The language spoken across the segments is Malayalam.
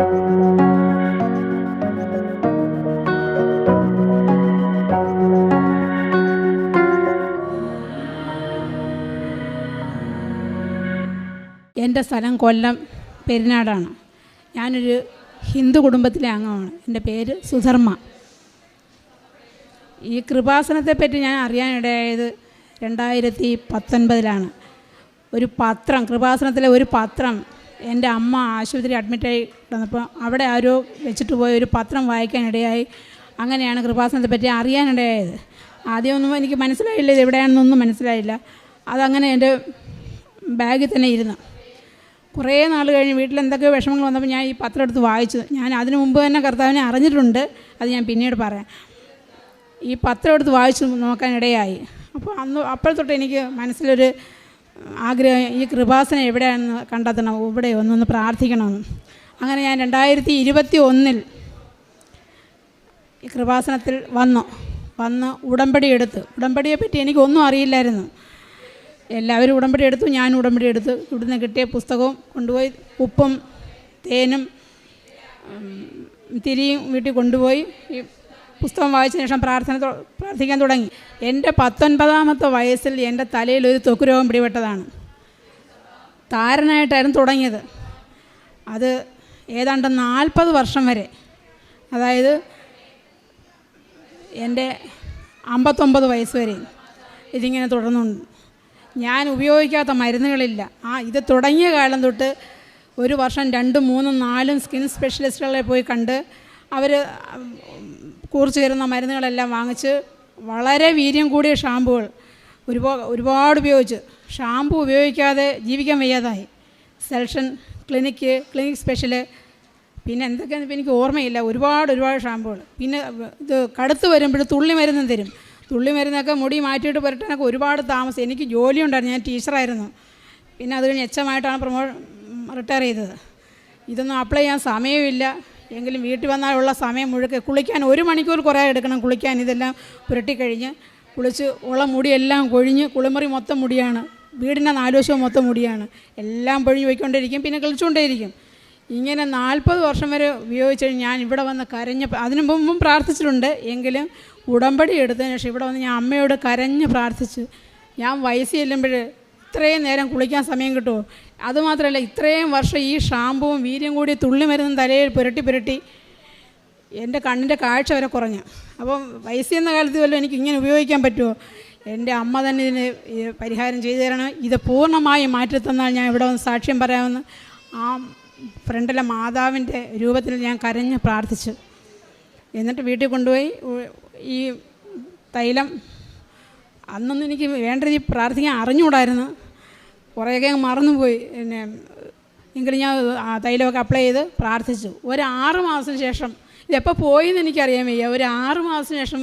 എന്റെ സ്ഥലം കൊല്ലം പെരിനാടാണ്. ഞാനൊരു ഹിന്ദു കുടുംബത്തിലെ അംഗമാണ്. എന്റെ പേര് സുധർമ്മ. ഈ കൃപാസനത്തെപ്പറ്റി ഞാൻ അറിയാനിടയായത് രണ്ടായിരത്തി പത്തൊൻപതിലാണ്. ഒരു പത്രം കൃപാസനത്തിലെ ഒരു പത്രം എന്റെ അമ്മ ആശുപത്രി അഡ്മിറ്റായി കിടന്നപ്പോൾ അവിടെ ആരോ വെച്ചിട്ട് പോയ ഒരു പത്രം വായിക്കാനിടയായി. അങ്ങനെയാണ് കൃപാസനത്തെ പറ്റി അറിയാനിടയായത്. ആദ്യമൊന്നും എനിക്ക് മനസ്സിലായില്ല ഇത് എവിടെയാണെന്നൊന്നും മനസ്സിലായില്ല. അതങ്ങനെ എന്റെ ബാഗിൽ തന്നെ ഇരുന്നു. കുറേ നാൾ കഴിഞ്ഞ് വീട്ടിൽ എന്തൊക്കെയോ വിഷമങ്ങൾ വന്നപ്പോൾ ഞാൻ ഈ പത്രം എടുത്ത് വായിച്ചു. ഞാൻ അതിനു മുമ്പ് തന്നെ കർത്താവിനെ അറിഞ്ഞിട്ടുണ്ട്. അത് ഞാൻ പിന്നീട് പറയാം. ഈ പത്രം എടുത്ത് വായിച്ചു നോക്കാനിടയായി. അപ്പോൾ അന്ന് അപ്പോൾ തൊട്ട് എനിക്ക് മനസ്സിലൊരു ആഗ്രഹം ഈ കൃപാസനം എവിടെയാണെന്ന് കണ്ടെത്തണം ഇവിടെ ഒന്നൊന്ന് പ്രാർത്ഥിക്കണമെന്ന് അങ്ങനെ ഞാൻ രണ്ടായിരത്തി ഇരുപത്തി ഒന്നിൽ ഈ കൃപാസനത്തിൽ വന്നു. വന്ന് ഉടമ്പടി എടുത്ത്. ഉടമ്പടിയെ പറ്റി എനിക്കൊന്നും അറിയില്ലായിരുന്നു. എല്ലാവരും ഉടമ്പടി എടുത്തു ഞാൻ ഉടമ്പടി എടുത്തു. ഇവിടുന്ന് കിട്ടിയ പുസ്തകവും കൊണ്ടുപോയി ഉപ്പും തേനും തിരിയും വീട്ടിൽ കൊണ്ടുപോയി. പുസ്തകം വായിച്ച ശേഷം പ്രാർത്ഥന പ്രാർത്ഥിക്കാൻ തുടങ്ങി. എന്റെ പത്തൊൻപതാമത്തെ വയസ്സിൽ എന്റെ തലയിൽ ഒരു ത്വക്ക് രോഗം പിടിപെട്ടതാണ്. താരനായിട്ടായിരുന്നു തുടങ്ങിയത്. അത് ഏതാണ്ട് നാൽപ്പത് വർഷം വരെ. അതായത് എന്റെ അമ്പത്തൊമ്പത് വയസ്സ് വരെ ഇതിങ്ങനെ തുടർന്നുണ്ട്. ഞാൻ ഉപയോഗിക്കാത്ത മരുന്നുകളില്ല. ആ ഇത് തുടങ്ങിയ കാലം തൊട്ട് ഒരു വർഷം രണ്ടും മൂന്നും നാലും സ്കിൻ സ്പെഷ്യലിസ്റ്റുകളെ പോയി കണ്ട് അവർ കൂർച്ചു തരുന്ന മരുന്നുകളെല്ലാം വാങ്ങിച്ച് വളരെ വീര്യം കൂടിയ ഷാമ്പുകൾ ഒരുപാട് ഒരുപാട് ഉപയോഗിച്ച്. ഷാമ്പു ഉപയോഗിക്കാതെ ജീവിക്കാൻ വയ്യാതായി. സെൽഷൻ ക്ലിനിക്ക് ക്ലിനിക് സ്പെഷ്യൽ. പിന്നെ എന്തൊക്കെയാണെന്ന് എനിക്ക് ഓർമ്മയില്ല. ഒരുപാട് ഒരുപാട് ഷാമ്പുകൾ. പിന്നെ ഇത് കടുത്ത് വരുമ്പോൾ തുള്ളി മരുന്നും തരും. തുള്ളി മരുന്നൊക്കെ മുടി മാറ്റിയിട്ട് പുരട്ടാനൊക്കെ ഒരുപാട് താമസം. എനിക്ക് ജോലിയുണ്ടായിരുന്നു ഞാൻ ടീച്ചറായിരുന്നു. പിന്നെ അത് കഴിഞ്ഞ് എച്ചമായിട്ടാണ് പ്രൊമോ റിട്ടയർ ചെയ്തത്. ഇതൊന്നും അപ്ലൈ ചെയ്യാൻ സമയമില്ല. എങ്കിലും വീട്ടിൽ വന്നാലുള്ള സമയം മുഴുക്കെ കുളിക്കാൻ ഒരു മണിക്കൂർ കുറേ എടുക്കണം കുളിക്കാൻ. ഇതെല്ലാം പുരട്ടിക്കഴിഞ്ഞ് കുളിച്ച് ഉള്ള മുടിയെല്ലാം കൊഴിഞ്ഞ് കുളിമുറി മൊത്തം മുടിയാണ്. വീടിന്റെ നാലുവശവും മൊത്തം മുടിയാണ്. എല്ലാം പൊഴിഞ്ഞ് പോയിക്കൊണ്ടിരിക്കും പിന്നെ കളിച്ചുകൊണ്ടേയിരിക്കും. ഇങ്ങനെ നാൽപ്പത് വർഷം വരെ ഉപയോഗിച്ച് ഞാൻ ഇവിടെ വന്ന് കരഞ്ഞ് അതിനു മുമ്പും പ്രാർത്ഥിച്ചിട്ടുണ്ട്. എങ്കിലും ഉടമ്പടി എടുത്തതിന് ശേഷം ഇവിടെ വന്ന് ഞാൻ അമ്മയോട് കരഞ്ഞ് പ്രാർത്ഥിച്ച് ഞാൻ വയസ്സ് ചെല്ലുമ്പോൾ ഇത്രയും നേരം കുളിക്കാൻ സമയം കിട്ടുമോ? അതുമാത്രമല്ല ഇത്രയും വർഷം ഈ ഷാമ്പുവും വീര്യം കൂടി തുള്ളി മരുന്നും തലയിൽ പുരട്ടി പുരട്ടി എന്റെ കണ്ണിന്റെ കാഴ്ച വരെ കുറഞ്ഞു. അപ്പം വയസ്സ് എന്ന കാലത്ത് വല്ലതും എനിക്ക് ഇങ്ങനെ ഉപയോഗിക്കാൻ പറ്റുമോ? എന്റെ അമ്മ തന്നെ ഇതിന് പരിഹാരം ചെയ്തു തരണം. ഇത് പൂർണമായി മാറ്റിത്തന്നാൽ ഞാൻ ഇവിടെ വന്ന് സാക്ഷ്യം പറയാമെന്ന് ആ ഫ്രണ്ടിലെ മാതാവിന്റെ രൂപത്തിൽ ഞാൻ കരഞ്ഞ് പ്രാർത്ഥിച്ചു. എന്നിട്ട് വീട്ടിൽ കൊണ്ടുപോയി. ഈ തൈലം അന്നൊന്നും എനിക്ക് വേണ്ട രീതി പ്രാർത്ഥിക്കാൻ അറിഞ്ഞുകൂടായിരുന്നു. കുറേയൊക്കെ അങ്ങ് മറന്നുപോയി. പിന്നെ എങ്കിലും ഞാൻ തൈലമൊക്കെ അപ്ലൈ ചെയ്ത് പ്രാർത്ഥിച്ചു. ഒരു ആറ് മാസത്തിന് ശേഷം ഇതെപ്പോൾ പോയിന്ന് എനിക്കറിയാൻ വയ്യ. ഒരു ആറ് മാസത്തിന് ശേഷം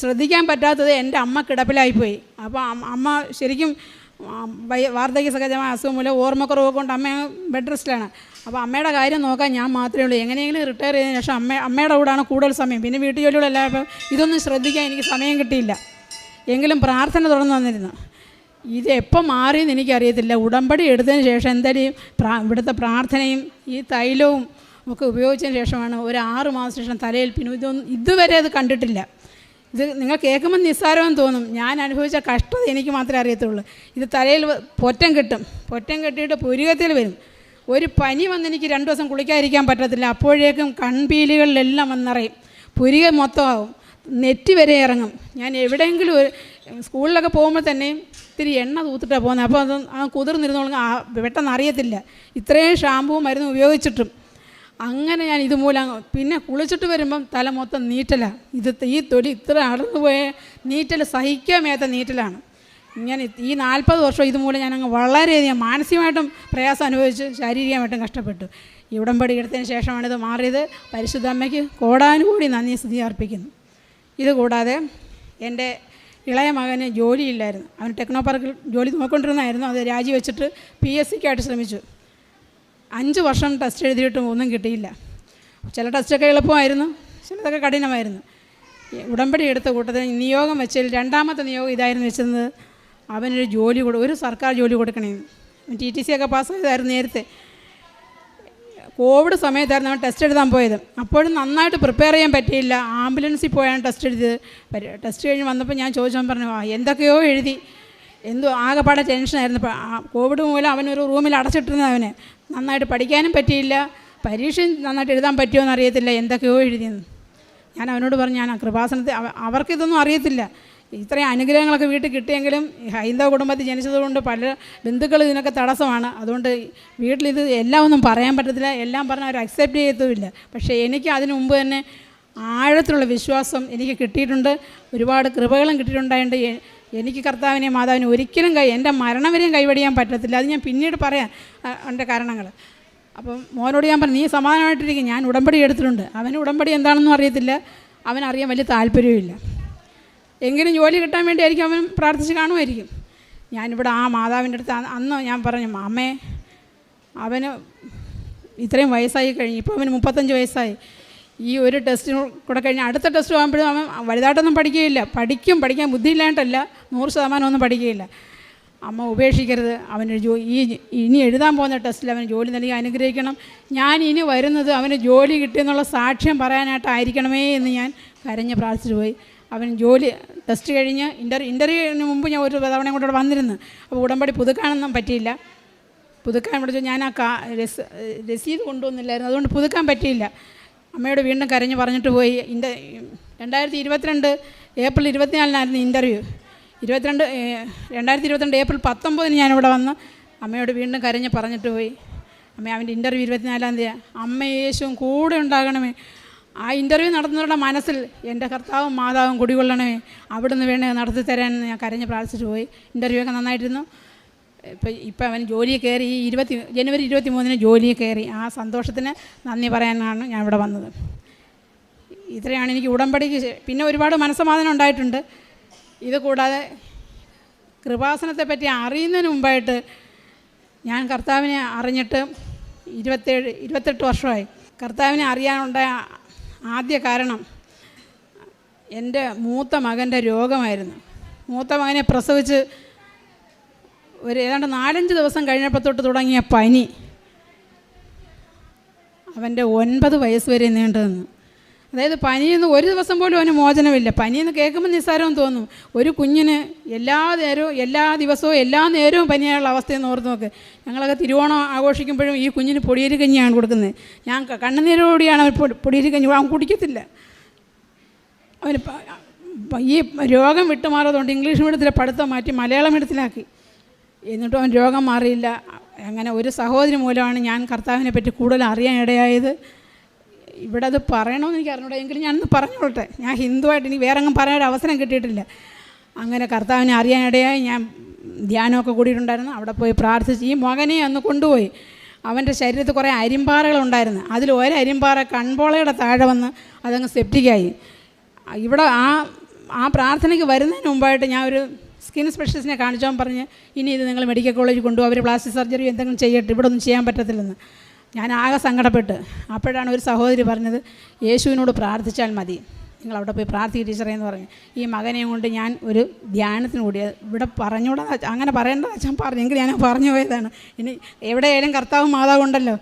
ശ്രദ്ധിക്കാൻ പറ്റാത്തത് എന്റെ അമ്മ കിടപ്പിലായിപ്പോയി. അപ്പോൾ അമ്മ ശരിക്കും വാർദ്ധക്യ സഹജമായ അസുഖം മൂലം ഓർമ്മക്കുറവ് കൊണ്ട് അമ്മ ബെഡ് റെസ്റ്റിലാണ്. അപ്പോൾ അമ്മയുടെ കാര്യം നോക്കാൻ ഞാൻ മാത്രമേ ഉള്ളൂ. എങ്ങനെയെങ്കിലും റിട്ടയർ ചെയ്തതിന് ശേഷം അമ്മ അമ്മയുടെ കൂടാണ് കൂടുതൽ സമയം. പിന്നെ വീട്ടു ജോലികളെല്ലാം ഇതൊന്നും ശ്രദ്ധിക്കാൻ എനിക്ക് സമയം കിട്ടിയില്ല. എങ്കിലും പ്രാർത്ഥന തുടർന്ന് വന്നിരുന്നു. ഇത് എപ്പോൾ മാറിയെന്ന് എനിക്കറിയത്തില്ല. ഉടമ്പടി എടുത്തതിന് ശേഷം എന്തായാലും പ്രാ ഇവിടുത്തെ പ്രാർത്ഥനയും ഈ തൈലവും ഒക്കെ ഉപയോഗിച്ചതിന് ശേഷമാണ് ഒരു ആറ് മാസം ശേഷം തലയിൽ പിന്നെ ഇതൊന്നും ഇതുവരെ അത് കണ്ടിട്ടില്ല. ഇത് നിങ്ങൾ കേൾക്കുമ്പോൾ നിസ്സാരമെന്ന് തോന്നും. ഞാൻ അനുഭവിച്ച കഷ്ടത എനിക്ക് മാത്രമേ അറിയത്തുള്ളൂ. ഇത് തലയിൽ പൊറ്റം കെട്ടും. പൊറ്റം കെട്ടിയിട്ട് പുരുകത്തിൽ വരും. ഒരു പനി വന്ന് എനിക്ക് രണ്ട് ദിവസം കുളിക്കാതിരിക്കാൻ പറ്റത്തില്ല. അപ്പോഴേക്കും കൺപീലികളിലെല്ലാം വന്നറിയും പുരിക മൊത്തമാവും. നെറ്റി വരെ ഇറങ്ങും. ഞാൻ എവിടെയെങ്കിലും ഒരു സ്കൂളിലൊക്കെ പോകുമ്പോൾ തന്നെ ഇത്തിരി എണ്ണ തൂത്തിട്ടാണ് പോകുന്നത് അപ്പോൾ അത് ആ കുതിർന്നിരുന്നോളും ആ പെട്ടെന്ന് അറിയത്തില്ല. ഇത്രയും ഷാമ്പുവും മരുന്നും ഉപയോഗിച്ചിട്ടും. അങ്ങനെ ഞാൻ ഇതുമൂലം പിന്നെ കുളിച്ചിട്ട് വരുമ്പം തല മൊത്തം നീറ്റലാണ് ഇത് ഈ തൊലി ഇത്ര അടർന്നു പോയ നീറ്റൽ സഹിക്കാൻ മേത്ത നീറ്റലാണ്. ഇങ്ങനെ ഈ നാൽപ്പത് വർഷം ഇതുമൂലം ഞാനങ്ങ് വളരെയധികം മാനസികമായിട്ടും പ്രയാസം അനുഭവിച്ച് ശാരീരികമായിട്ടും കഷ്ടപ്പെട്ടു. ഈ ഉടമ്പടി എടുത്തതിന് ശേഷമാണിത് മാറിയത്. പരിശുദ്ധ അമ്മയ്ക്ക് കോടാനുകൂടി നന്ദി സ്തുതി അർപ്പിക്കുന്നു. ഇതുകൂടാതെ എന്റെ ഇളയ മകന് ജോലിയില്ലായിരുന്നു. അവൻ ടെക്നോ പാർക്കിൽ ജോലി നോക്കിക്കൊണ്ടിരുന്നായിരുന്നു. അത് രാജിവെച്ചിട്ട് പി എസ് സിക്കായിട്ട് ശ്രമിച്ചു. അഞ്ച് വർഷം ടെസ്റ്റ് എഴുതിയിട്ടും ഒന്നും കിട്ടിയില്ല. ചില ടെസ്റ്റൊക്കെ എളുപ്പമായിരുന്നു ചിലതൊക്കെ കഠിനമായിരുന്നു. ഉടമ്പടി എടുത്ത കൂട്ടത്തിൽ നിയോഗം വെച്ചതിൽ രണ്ടാമത്തെ നിയോഗം ഇതായിരുന്നു വെച്ചത്. അവനൊരു ജോലി കൊടു ഒരു സർക്കാർ ജോലി കൊടുക്കണേന്ന്. ടി ടി സി ഒക്കെ പാസ്സായതായിരുന്നു നേരത്തെ. കോവിഡ് സമയത്തായിരുന്നു അവൻ ടെസ്റ്റ് എഴുതാൻ പോയത്. അപ്പോഴും നന്നായിട്ട് പ്രിപ്പയർ ചെയ്യാൻ പറ്റിയില്ല. ആംബുലൻസിൽ പോയാണ് ടെസ്റ്റ് എഴുതിയത് ടെസ്റ്റ് കഴിഞ്ഞ് വന്നപ്പോൾ ഞാൻ ചോദിച്ചാൽ പറഞ്ഞു ആ എന്തൊക്കെയോ എഴുതി. എന്തോ ആകെപ്പാടെ ടെൻഷനായിരുന്നു കോവിഡ് മൂലം അവനൊരു റൂമിൽ അടച്ചിട്ടിരുന്ന അവന്. നന്നായിട്ട് പഠിക്കാനും പറ്റിയില്ല. പരീക്ഷയും നന്നായിട്ട് എഴുതാൻ പറ്റുമോ എന്നറിയത്തില്ല എന്തൊക്കെയോ എഴുതിയെന്ന്. ഞാൻ അവനോട് പറഞ്ഞു ഞാൻ കൃപാസനത്തെ കൃപാസനത്തിൽ അവ- അവർക്കിതൊന്നും അറിയത്തില്ല. ഇത്രയും അനുഗ്രഹങ്ങളൊക്കെ വീട്ടിൽ കിട്ടിയെങ്കിലും ഹൈന്ദവ കുടുംബത്തിൽ ജനിച്ചതുകൊണ്ട് പല ബന്ധുക്കൾ ഇതിനൊക്കെ തടസ്സമാണ്. അതുകൊണ്ട് വീട്ടിലിത് എല്ലാം ഒന്നും പറയാൻ പറ്റത്തില്ല. എല്ലാം പറഞ്ഞാൽ അവർ അക്സെപ്റ്റ് ചെയ്യത്തുമില്ല. പക്ഷേ എനിക്ക് അതിനു മുമ്പ് തന്നെ ആഴത്തിലുള്ള വിശ്വാസം എനിക്ക് കിട്ടിയിട്ടുണ്ട്. ഒരുപാട് കൃപകളും കിട്ടിയിട്ടുണ്ടായിട്ടുണ്ട്. എനിക്ക് കർത്താവിനെ മാതാവിനെ ഒരിക്കലും കൈ എന്റെ മരണം വരെയും കൈവടിയാൻ പറ്റത്തില്ല. അത് ഞാൻ പിന്നീട് പറയാം എന്റെ കാരണങ്ങൾ. അപ്പം മോനോട് ഞാൻ പറഞ്ഞു നീ സമാധാനമായിട്ടിരിക്കും. ഞാൻ ഉടമ്പടി എടുത്തിട്ടുണ്ട്. അവന് ഉടമ്പടി എന്താണെന്നും അറിയത്തില്ല. അവനറിയാൻ വലിയ താല്പര്യവുമില്ല. എങ്കിലും ജോലി കിട്ടാൻ വേണ്ടിയായിരിക്കും അവൻ പ്രാർത്ഥിച്ച് കാണുമായിരിക്കും. ഞാനിവിടെ ആ മാതാവിന്റെ അടുത്ത് അന്ന് ഞാൻ പറഞ്ഞു അമ്മേ അവന് ഇത്രയും വയസ്സായി കഴിഞ്ഞു ഇപ്പോൾ അവന് മുപ്പത്തഞ്ച് വയസ്സായി. ഈ ഒരു ടെസ്റ്റിന് കൂടെ കഴിഞ്ഞ് അടുത്ത ടെസ്റ്റ് ആകുമ്പോഴും അവൻ വലുതായിട്ടൊന്നും പഠിക്കുകയില്ല. പഠിക്കും പഠിക്കാൻ ബുദ്ധിയില്ലാണ്ടല്ല നൂറ് ശതമാനം ഒന്നും പഠിക്കുകയില്ല. അമ്മ ഉപേക്ഷിക്കരുത്. അവന് ജോ ഈ ഇനി എഴുതാൻ പോകുന്ന ടെസ്റ്റിൽ അവന് ജോലി നൽകി അനുഗ്രഹിക്കണം. ഞാൻ ഇനി വരുന്നത് അവന് ജോലി കിട്ടിയെന്നുള്ള സാക്ഷ്യം പറയാനായിട്ടായിരിക്കണമേ എന്ന് ഞാൻ കരഞ്ഞ് പ്രാർത്ഥിച്ചു പോയി. അവൻ ജോലി ടെസ്റ്റ് കഴിഞ്ഞ് ഇന്റർ ഇന്റർവ്യൂവിന് മുമ്പ് ഞാൻ ഒരു തവണയും കൂടെ വന്നിരുന്നു. അപ്പോൾ ഉടമ്പടി പുതുക്കാനൊന്നും പറ്റിയില്ല. പുതുക്കാൻ വിളിച്ചു ഞാൻ ആ കാ രസ് രസീത് കൊണ്ടുവന്നില്ലായിരുന്നു. അതുകൊണ്ട് പുതുക്കാൻ പറ്റിയില്ല. അമ്മയോട് വീണ്ടും കരഞ്ഞ് പറഞ്ഞിട്ട് പോയി. ഇന്റെ രണ്ടായിരത്തി ഇരുപത്തിരണ്ട് ഏപ്രിൽ ഇരുപത്തിനാലിനായിരുന്നു ഇന്റർവ്യൂ ഇരുപത്തിരണ്ട് രണ്ടായിരത്തി ഇരുപത്തിരണ്ട് ഏപ്രിൽ പത്തൊമ്പതിന് ഞാനിവിടെ വന്ന്. അമ്മയോട് വീണ്ടും കരഞ്ഞ് പറഞ്ഞിട്ട് പോയി. അമ്മ അവന്റെ ഇന്റർവ്യൂ ഇരുപത്തിനാലാം തീയതി. അമ്മ യേശുവും കൂടെ ഉണ്ടാകണമേ. ആ ഇന്റർവ്യൂ നടത്തുന്നവരുടെ മനസ്സിൽ എന്റെ കർത്താവും മാതാവും കുടികൊള്ളണമേ. അവിടുന്ന് വേണേ നടത്തി തരാൻ ഞാൻ കരഞ്ഞ് പ്രാർത്ഥിച്ചു പോയി. ഇന്റർവ്യൂ ഒക്കെ നന്നായിട്ടിരുന്നു. ഇപ്പം ഇപ്പം അവൻ ജോലിയിൽ കയറി ഈ ഇരുപത്തി ജനുവരി ഇരുപത്തി മൂന്നിന് ജോലിയിൽ കയറി. ആ സന്തോഷത്തിന് നന്ദി പറയാനാണ് ഞാൻ ഇവിടെ വന്നത്. ഇത്രയാണ് എനിക്ക് ഉടമ്പടിക്ക് പിന്നെ ഒരുപാട് മനസ്സമാധാനം ഉണ്ടായിട്ടുണ്ട്. ഇത് കൂടാതെ കൃപാസനത്തെ പറ്റി അറിയുന്നതിന് മുമ്പായിട്ട് ഞാൻ കർത്താവിനെ അറിഞ്ഞിട്ട് ഇരുപത്തേഴ് ഇരുപത്തെട്ട് വർഷമായി. കർത്താവിനെ അറിയാനുണ്ടായ ആദ്യ കാരണം എന്റെ മൂത്ത മകന്റെ രോഗമായിരുന്നു. മൂത്ത മകനെ പ്രസവിച്ച് ഒരു ഏതാണ്ട് നാലഞ്ച് ദിവസം കഴിഞ്ഞപ്പോൾ തൊട്ട് തുടങ്ങിയ പനി. അവന്റെ ഒൻപത് വയസ്സ് വരെ നീണ്ടു നിന്നു അതായത് പനിയെന്ന് ഒരു ദിവസം പോലും അവന് മോചനമില്ല. പനിയെന്ന് കേൾക്കുമ്പോൾ നിസ്സാരം തോന്നും. ഒരു കുഞ്ഞിന് എല്ലാ നേരവും എല്ലാ ദിവസവും എല്ലാ നേരവും പനിയായുള്ള അവസ്ഥയെന്ന് ഓർത്ത് നോക്ക്. ഞങ്ങളൊക്കെ തിരുവോണം ആഘോഷിക്കുമ്പോഴും ഈ കുഞ്ഞിന് പൊടിയരി കഞ്ഞിയാണ് കൊടുക്കുന്നത്. ഞാൻ കണ്ണുനീരോടിയാണ് അവർ പൊടിയരി കഞ്ഞി അവൻ കുടിക്കത്തില്ല. അവന് ഈ രോഗം വിട്ടുമാറാതുകൊണ്ട് ഇംഗ്ലീഷ് മീഡിയത്തിലെ പഠിത്തം മാറ്റി മലയാളം മീഡിയത്തിലാക്കി. എന്നിട്ടും അവൻ രോഗം മാറിയില്ല. അങ്ങനെ ഒരു സഹോദരി മൂലമാണ് ഞാൻ കർത്താവിനെ പറ്റി കൂടുതൽ അറിയാൻ ഇടയായത് ഇവിടെ അത് പറയണമെന്ന് എനിക്ക് അറിഞ്ഞൂടെ. എങ്കിലും ഞാനൊന്ന് പറഞ്ഞോട്ടെ. ഞാൻ ഹിന്ദുവായിട്ട് ഇനി വേറെ അങ്ങ് പറയാൻ ഒരു അവസരം കിട്ടിയിട്ടില്ല. അങ്ങനെ കർത്താവിനെ അറിയാനിടയായി ഞാൻ ധ്യാനമൊക്കെ കൂടിയിട്ടുണ്ടായിരുന്നു. അവിടെ പോയി പ്രാർത്ഥിച്ച് ഈ മകനെ അന്ന് കൊണ്ടുപോയി. അവന്റെ ശരീരത്തിൽ കുറേ അരിമ്പാറകളുണ്ടായിരുന്നു. അതിൽ ഒരു കൺപോളയുടെ താഴെ വന്ന് അതങ്ങ് സെപ്റ്റിക്കായി. ഇവിടെ ആ ആ പ്രാർത്ഥനയ്ക്ക് വരുന്നതിന് മുമ്പായിട്ട് ഞാൻ ഒരു സ്കിൻ സ്പെഷ്യലിസ്റ്റിനെ കാണിച്ചാൽ പറഞ്ഞ് ഇനി ഇത് നിങ്ങൾ മെഡിക്കൽ കോളേജിൽ കൊണ്ടുപോകും അവർ പ്ലാസ്റ്റിക് സർജറി എന്തെങ്കിലും ചെയ്യട്ടെ ഇവിടെ ഒന്നും ചെയ്യാൻ പറ്റത്തില്ലെന്ന്. ഞാൻ ആകെ സങ്കടപ്പെട്ട്. അപ്പോഴാണ് ഒരു സഹോദരി പറഞ്ഞത് യേശുവിനോട് പ്രാർത്ഥിച്ചാൽ മതി. നിങ്ങൾ അവിടെ പോയി പ്രാർത്ഥിക്കുക ടീച്ചറേ എന്ന് പറഞ്ഞു. ഈ മകനെയും കൊണ്ട് ഞാൻ ഒരു ധ്യാനത്തിന് കൂടി ഇവിടെ പറഞ്ഞൂടാ അങ്ങനെ പറയേണ്ടത് അച്ഛൻ പറഞ്ഞു. എങ്കിൽ ഞാൻ പറഞ്ഞു പോയതാണ്. ഇനി എവിടെയായാലും കർത്താവും മാതാവും ഉണ്ടല്ലോ.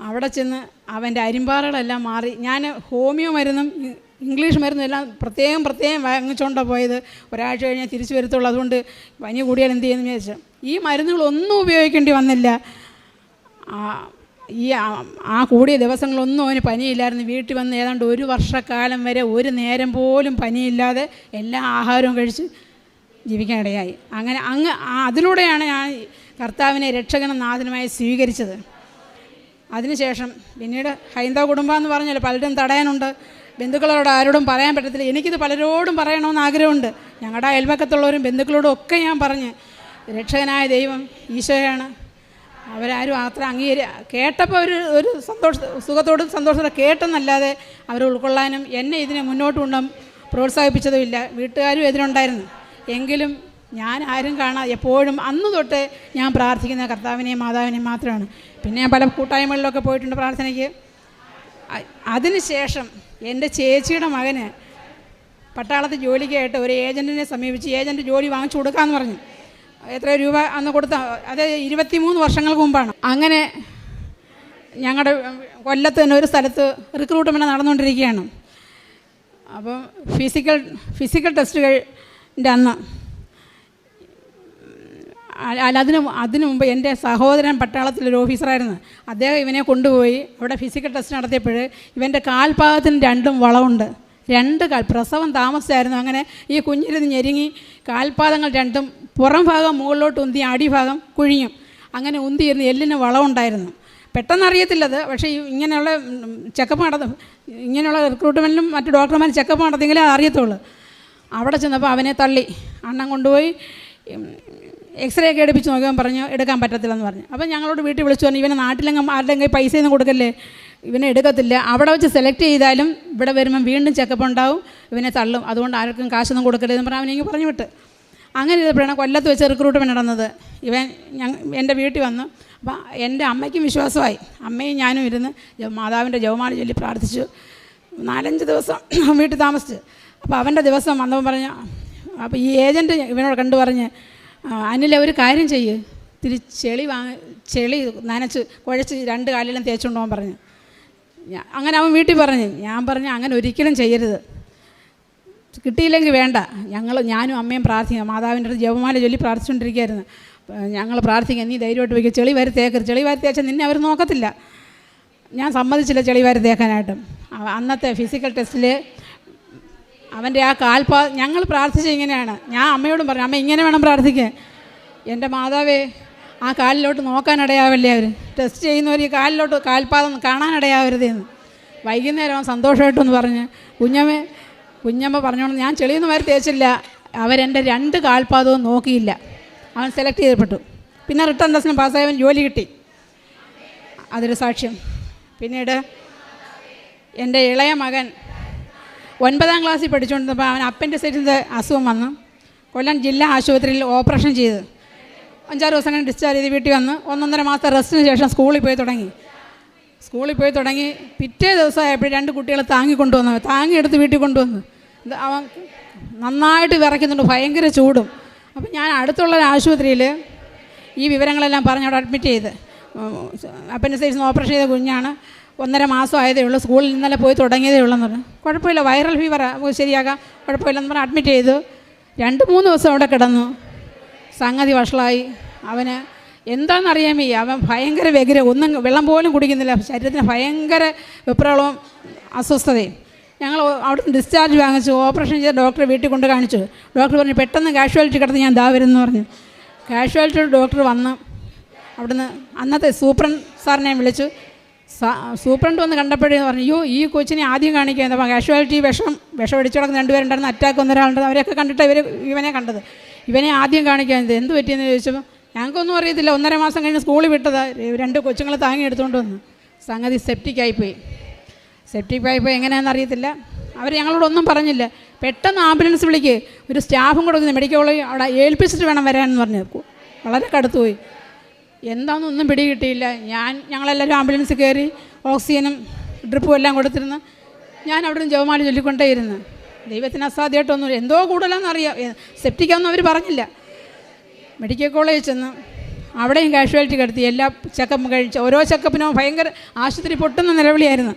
അവിടെ ചെന്ന് അവന്റെ അരിമ്പാറകളെല്ലാം മാറി. ഞാൻ ഹോമിയോ മരുന്നും ഇംഗ്ലീഷ് മരുന്നും എല്ലാം പ്രത്യേകം പ്രത്യേകം വാങ്ങിച്ചുകൊണ്ടാണ് പോയത്. ഒരാഴ്ച കഴിഞ്ഞാൽ തിരിച്ചു വരത്തുള്ളൂ. അതുകൊണ്ട് പനി കൂടിയാൽ എന്ത് ചെയ്യുന്നതെന്ന് വിചാരിച്ചു. ഈ മരുന്നുകളൊന്നും ഉപയോഗിക്കേണ്ടി വന്നില്ല. ഈ ആ- കൂടിയ ദിവസങ്ങളൊന്നും അവന് പനിയില്ലായിരുന്നു. വീട്ടിൽ വന്ന് ഏതാണ്ട് ഒരു വർഷക്കാലം വരെ ഒരു നേരം പോലും പനിയില്ലാതെ എല്ലാ ആഹാരവും കഴിച്ച് ജീവിക്കാനിടയായി. അങ്ങനെ അങ്ങ് അതിലൂടെയാണ് ഞാൻ കർത്താവിനെ രക്ഷകനും നാഥനുമായി സ്വീകരിച്ചത്. അതിനുശേഷം പിന്നീട് ഹൈന്ദവ കുടുംബം എന്ന് പറഞ്ഞാൽ പലരും തടയാനുണ്ട്. ബന്ധുക്കളോട് ആരോടും പറയാൻ പറ്റത്തില്ല. എനിക്കിത് പലരോടും പറയണമെന്ന് ആഗ്രഹമുണ്ട്. ഞങ്ങളുടെ അയൽവക്കത്തുള്ളവരും ബന്ധുക്കളോടും ഒക്കെ ഞാൻ പറഞ്ഞ് രക്ഷകനായ ദൈവം ഈശോയാണ് അവരാരും അത്ര അംഗീകരി കേട്ടപ്പോൾ ഒരു ഒരു സന്തോഷ സുഖത്തോടും സന്തോഷത്തോടെ കേട്ടെന്നല്ലാതെ അവർ ഉൾക്കൊള്ളാനും എന്നെ ഇതിനെ മുന്നോട്ട് കൊണ്ടും പ്രോത്സാഹിപ്പിച്ചതുമില്ല വീട്ടുകാരും എതിരുണ്ടായിരുന്നു എങ്കിലും ഞാൻ ആരും കാണാതെ എപ്പോഴും അന്ന് തൊട്ട് ഞാൻ പ്രാർത്ഥിക്കുന്ന കർത്താവിനെയും മാതാവിനെയും മാത്രമാണ്. പിന്നെ ഞാൻ പല കൂട്ടായ്മകളിലൊക്കെ പോയിട്ടുണ്ട് പ്രാർത്ഥനയ്ക്ക്. അതിനുശേഷം എന്റെ ചേച്ചിയുടെ മകന് പട്ടാളത്ത് ജോലിക്കായിട്ട് ഒരു ഏജന്റിനെ സമീപിച്ച് ഏജന്റ് ജോലി വാങ്ങിച്ചു കൊടുക്കാമെന്ന് പറഞ്ഞു. എത്ര രൂപ അന്ന് കൊടുത്ത അത് ഇരുപത്തി മൂന്ന് വർഷങ്ങൾക്ക് മുമ്പാണ്. അങ്ങനെ ഞങ്ങളുടെ കൊല്ലത്ത് തന്നെ ഒരു സ്ഥലത്ത് റിക്രൂട്ട്മെന്റ് നടന്നുകൊണ്ടിരിക്കുകയാണ് അപ്പം ഫിസിക്കൽ ഫിസിക്കൽ ടെസ്റ്റുകളുടെ അന്ന് അല്ല അതിന് അതിനു മുമ്പ് എന്റെ സഹോദരൻ പട്ടാളത്തിലൊരു ഓഫീസറായിരുന്നു അദ്ദേഹം ഇവനെ കൊണ്ടുപോയി അവിടെ ഫിസിക്കൽ ടെസ്റ്റ് നടത്തിയപ്പോൾ ഇവന്റെ കാൽഭാഗത്തിന് രണ്ടും വളവുണ്ട്. രണ്ട് കാൽ പ്രസവം താമസിച്ചായിരുന്നു. അങ്ങനെ ഈ കുഞ്ഞിരുന്ന് ഞെരുങ്ങി കാൽപാദങ്ങൾ രണ്ടും പുറം ഭാഗം മുകളിലോട്ട് ഉന്തി അടിഭാഗം കുഴിഞ്ഞു. അങ്ങനെ ഉന്തിയിരുന്ന് എല്ലിന് വളമുണ്ടായിരുന്നു പെട്ടെന്ന് അറിയത്തില്ലത് പക്ഷേ ഇങ്ങനെയുള്ള ചെക്കപ്പ് നടത്തും ഇങ്ങനെയുള്ള റിക്രൂട്ട്മെന്റിലും മറ്റു ഡോക്ടർമാരും ചെക്കപ്പ് നടത്തിയെങ്കിലേ അത് അറിയത്തുള്ളൂ. അവിടെ ചെന്നപ്പോൾ അവനെ തള്ളി. അണ്ണൻ കൊണ്ടുപോയി. എക്സ്റേ ഒക്കെ എടുപ്പിച്ച് നോക്കാൻ പറഞ്ഞു എടുക്കാൻ പറ്റത്തില്ലെന്ന് പറഞ്ഞു. അപ്പോൾ ഞങ്ങളോട് വീട്ടിൽ വിളിച്ചു പറഞ്ഞു ഇവനെ നാട്ടിലെങ്ങും ആരുടെങ്കിൽ കൈ പൈസയൊന്നും കൊടുക്കല്ലേ? ഇവനെ എടുക്കത്തില്ല. അവിടെ വെച്ച് സെലക്ട് ചെയ്താലും ഇവിടെ വരുമ്പം വീണ്ടും ചെക്കപ്പ് ഉണ്ടാവും. ഇവനെ തള്ളും. അതുകൊണ്ട് ആർക്കും കാശൊന്നും കൊടുക്കരുതെന്ന് പറഞ്ഞാൽ അവനെങ്കിൽ പറഞ്ഞു വിട്ട്. അങ്ങനെ ചെയ്തപ്പോഴാണ് കൊല്ലത്ത് വെച്ച് റിക്രൂട്ട്മെന്റ് നടന്നത്. ഇവൻ ഞങ്ങൾ എന്റെ വീട്ടിൽ വന്നു. അപ്പം എന്റെ അമ്മയ്ക്കും വിശ്വാസമായി. അമ്മയും ഞാനും ഇരുന്ന് മാതാവിന്റെ ജവമാല ചൊല്ലി പ്രാർത്ഥിച്ചു. നാലഞ്ച് ദിവസം വീട്ടിൽ താമസിച്ച്. അപ്പോൾ അവന്റെ ദിവസം വന്നപ്പോൾ പറഞ്ഞു അപ്പോൾ ഈ ഏജന്റ് ഇവനോട് കണ്ടു പറഞ്ഞ് "ആ, അനില ഒരു കാര്യം ചെയ്യ്. തിരി ചെളി വാങ്ങ ചെളി നനച്ച് കുഴച്ച് രണ്ട് കാലിലും തേച്ചുകൊണ്ട് പോകാൻ പറഞ്ഞു. ഞാൻ അങ്ങനെ അവൻ വീട്ടിൽ പറഞ്ഞു. ഞാൻ പറഞ്ഞു അങ്ങനെ ഒരിക്കലും ചെയ്യരുത്. കിട്ടിയില്ലെങ്കിൽ വേണ്ട. ഞങ്ങൾ ഞാനും അമ്മയും പ്രാർത്ഥിക്കാം. മാതാവിന്റെ അടുത്ത് ജപമാല ചൊല്ലി പ്രാർത്ഥിച്ചുകൊണ്ടിരിക്കുകയായിരുന്നു. ഞങ്ങൾ പ്രാർത്ഥിക്കാം. നീ ധൈര്യമായിട്ട് വയ്ക്കുക ചെളി വരെ തേക്കരുത് ചെളി വരെ തേച്ചാൽ നിന്നെ അവർ നോക്കത്തില്ല. ഞാൻ സമ്മതിച്ചില്ല ചെളി വരെ തേക്കാനായിട്ടും. അന്നത്തെ ഫിസിക്കൽ ടെസ്റ്റിൽ അവന്റെ ആ കാൽപാ ഞങ്ങൾ പ്രാർത്ഥിച്ച ഇങ്ങനെയാണ്. ഞാൻ അമ്മയോടും പറഞ്ഞു അമ്മ ഇങ്ങനെ വേണം പ്രാർത്ഥിക്കാൻ. എന്റെ മാതാവേ ആ കാലിലോട്ട് നോക്കാനിടയാവല്ലേ അവർ ടെസ്റ്റ് ചെയ്യുന്നവർ ഈ കാലിലോട്ട് കാൽപാദം കാണാനിടയാവരുതെന്ന് വൈകുന്നേരം അവൻ സന്തോഷമായിട്ടൊന്ന് പറഞ്ഞ് കുഞ്ഞമ്മേ കുഞ്ഞമ്മ പറഞ്ഞോണ്ട് ഞാൻ ചെളിയൊന്നും വരെ തേച്ചില്ല. അവരെന്റെ രണ്ട് കാൽപാദവും നോക്കിയില്ല. അവൻ സെലക്ട് ചെയ്യപ്പെട്ടു. പിന്നെ റിട്ടേൺ ടെസ്റ്റിന് പാസ്സായവൻ ജോലി കിട്ടി. അതൊരു സാക്ഷ്യം. പിന്നീട് എന്റെ ഇളയ മകൻ ഒൻപതാം ക്ലാസ്സിൽ പഠിച്ചുകൊണ്ടിരുന്നപ്പോൾ അവൻ അപ്പൻഡിസൈറ്റിന്റെ അസുഖം വന്നു. കൊല്ലം ജില്ലാ ആശുപത്രിയിൽ ഓപ്പറേഷൻ ചെയ്ത്. അഞ്ചാറ് ദിവസം കഴിഞ്ഞ് ഡിസ്ചാർജ് ചെയ്ത് വീട്ടിൽ വന്ന്. ഒന്നൊന്നര മാസത്തെ റെസ്റ്റിന് ശേഷം സ്കൂളിൽ പോയി തുടങ്ങി. സ്കൂളിൽ പോയി തുടങ്ങി. പിറ്റേ ദിവസമായപ്പോൾ രണ്ട് കുട്ടികളെ താങ്ങി കൊണ്ടുവന്നു. താങ്ങി വീട്ടിൽ കൊണ്ടുവന്നു. അവൻ നന്നായിട്ട് വിറയ്ക്കുന്നുണ്ട്. ഭയങ്കര ചൂടും. അപ്പം ഞാൻ അടുത്തുള്ള ഒരു ആശുപത്രിയിൽ ഈ വിവരങ്ങളെല്ലാം പറഞ്ഞ് അവിടെ അഡ്മിറ്റ് ചെയ്ത്. അപ്പൻഡിസൈറ്റ്സ് ഓപ്പറേഷൻ ചെയ്ത കുഞ്ഞാണ്. ഒന്നര മാസം ആയതേ ഉള്ളൂ. സ്കൂളിൽ ഇന്നലെ പോയി തുടങ്ങിയതേ ഉള്ളെന്ന് പറഞ്ഞു. കുഴപ്പമില്ല വൈറൽ ഫീവർ ശരിയാക്കാം കുഴപ്പമില്ലെന്ന് പറഞ്ഞ് അഡ്മിറ്റ് ചെയ്തു. രണ്ട് മൂന്ന് ദിവസം അവിടെ കിടന്നു. സംഗതി വഷളായി. അവന് എന്താണെന്നറിയാൻ വയ്യ അവൻ ഭയങ്കര വ്യഗ്ര ഒന്നും വെള്ളം പോലും കുടിക്കുന്നില്ല. ശരീരത്തിന് ഭയങ്കര വിപ്രളവും അസ്വസ്ഥതയും. ഞങ്ങൾ അവിടുന്ന് ഡിസ്ചാർജ് വാങ്ങിച്ചു. ഓപ്പറേഷൻ ചെയ്ത് ഡോക്ടറെ വീട്ടിൽ കൊണ്ട് കാണിച്ചു. ഡോക്ടർ പറഞ്ഞു പെട്ടെന്ന് കാഷ്വാലിറ്റി കിടന്ന് ഞാൻ ദാ വരുമെന്ന് പറഞ്ഞു. കാഷ്വാലിറ്റി ഡോക്ടർ വന്ന് അവിടുന്ന് അന്നത്തെ സൂപ്രണ്ട് സാറിനെ വിളിച്ചു. സൂപ്രണ്ട് വന്ന് കണ്ടപ്പോഴേ പറഞ്ഞു അയ്യോ ഈ കൊച്ചിനെ ആദ്യം കാണിക്കാൻ അപ്പോൾ കാഷ്വാലിറ്റി വിഷം വിഷം അടിച്ചു കിടക്കുന്ന രണ്ടുപേരുണ്ടായിരുന്നു അറ്റാക്ക് വന്ന ഒരാളുണ്ട്. അവരെയൊക്കെ കണ്ടിട്ട് ഇവർ ഇവനെ കണ്ടത്. ഇവനെ ആദ്യം കാണിക്കാൻ ഇത് എന്ത് പറ്റിയെന്ന് ചോദിച്ചപ്പോൾ ഞങ്ങൾക്കൊന്നും അറിയത്തില്ല. ഒന്നര മാസം കഴിഞ്ഞ് സ്കൂളിൽ വിട്ടതാ. രണ്ട് കൊച്ചുങ്ങളെ താങ്ങി എടുത്തുകൊണ്ട് സംഗതി സെപ്റ്റിക് ആയിപ്പോയി. സെപ്റ്റിക് ആയിപ്പോയി എങ്ങനെയാണെന്ന് അറിയത്തില്ല. അവർ ഞങ്ങളോടൊന്നും പറഞ്ഞില്ല. പെട്ടെന്ന് ആംബുലൻസ് വിളിക്ക്. ഒരു സ്റ്റാഫും കൊടുക്കുന്നു മെഡിക്കൽ കോളേജ് അവിടെ ഏൽപ്പിച്ചിട്ട് വേണം വരാനെന്ന് പറഞ്ഞു. വളരെ കടുത്തു പോയി എന്താണെന്ന് ഒന്നും പിടി കിട്ടിയില്ല ഞാൻ ഞങ്ങളെല്ലാവരും ആംബുലൻസ് കയറി ഓക്സിജനും ഡ്രിപ്പും എല്ലാം കൊടുത്തിരുന്നു ഞാൻ അവിടെ നിന്ന് ജവമാല ചൊല്ലിക്കൊണ്ടേയിരുന്നു. ദൈവത്തിന് അസാധ്യമായിട്ടൊന്നും എന്തോ കൂടുതലാണെന്ന് അറിയാം സെപ്റ്റിക്കാന്നും അവർ പറഞ്ഞില്ല. മെഡിക്കൽ കോളേജിൽ ചെന്ന് അവിടെയും കാഷ്വാലിറ്റി കിടത്തി. എല്ലാ ചെക്കപ്പും കഴിച്ച്. ഓരോ ചെക്കപ്പിനും ഭയങ്കര ആശുപത്രി പൊട്ടുന്ന നിലവിളിയായിരുന്നു.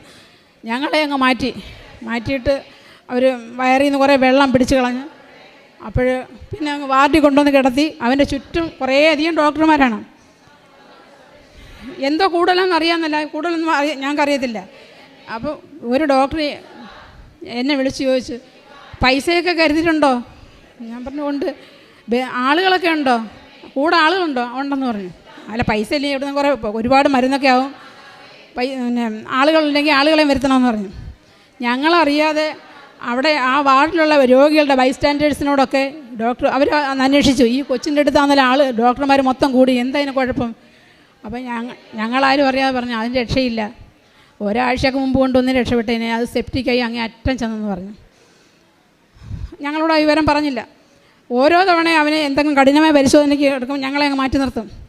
ഞങ്ങളെ അങ്ങ് മാറ്റി. മാറ്റിയിട്ട് അവർ വയറിൽ നിന്ന് കുറേ വെള്ളം പിടിച്ച് കളഞ്ഞു അപ്പോൾ പിന്നെ വാർഡിൽ കൊണ്ടുവന്ന് കിടത്തി. അവന്റെ ചുറ്റും കുറേ അധികം ഡോക്ടർമാരാണ്. എന്തോ കൂടുതലാണെന്ന് അറിയാമെന്നല്ല. കൂടുതലൊന്നും അറിയ ഞങ്ങൾക്കറിയത്തില്ല അപ്പോൾ ഒരു ഡോക്ടർ എന്നെ വിളിച്ച് ചോദിച്ചു പൈസയൊക്കെ കരുതിയിട്ടുണ്ടോ? ഞാൻ പറഞ്ഞു ഉണ്ട്. ആളുകളൊക്കെ ഉണ്ടോ? കൂടെ ആളുകളുണ്ടോ? ഉണ്ടെന്ന് പറഞ്ഞു. അല്ല പൈസ ഇല്ലെങ്കിൽ നിന്ന് കുറേ ഒരുപാട് മരുന്നൊക്കെ ആവും. പിന്നെ ആളുകളുണ്ടെങ്കിൽ ആളുകളെ വരുത്തണമെന്ന് പറഞ്ഞു. ഞങ്ങളറിയാതെ അവിടെ ആ വാർഡിലുള്ള രോഗികളുടെ ബൈസ്റ്റാൻഡേഴ്സിനോടൊക്കെ ഡോക്ടർ അവർ അന്വേഷിച്ചു. ഈ കൊച്ചിന്റെ അടുത്താണെന്നല്ല ആൾ ഡോക്ടർമാർ മൊത്തം കൂടി. എന്താ കുഴപ്പം? അപ്പം ഞങ്ങൾ ഞങ്ങളാരും അറിയാതെ പറഞ്ഞു അതിന് രക്ഷയില്ല. ഒരാഴ്ചയ്ക്ക് മുമ്പ് കൊണ്ടുവന്ന് രക്ഷപ്പെട്ടതിനെ അത് സെപ്റ്റിക്കായി അങ്ങേ അറ്റം ചെന്നെന്ന് പറഞ്ഞു. ഞങ്ങളോട് ആ വിവരം പറഞ്ഞില്ല. ഓരോ തവണ അവനെ എന്തെങ്കിലും കഠിനമായ പരിശോധനയ്ക്ക് എടുക്കും ഞങ്ങളെ അങ്ങ് മാറ്റി നിർത്തും.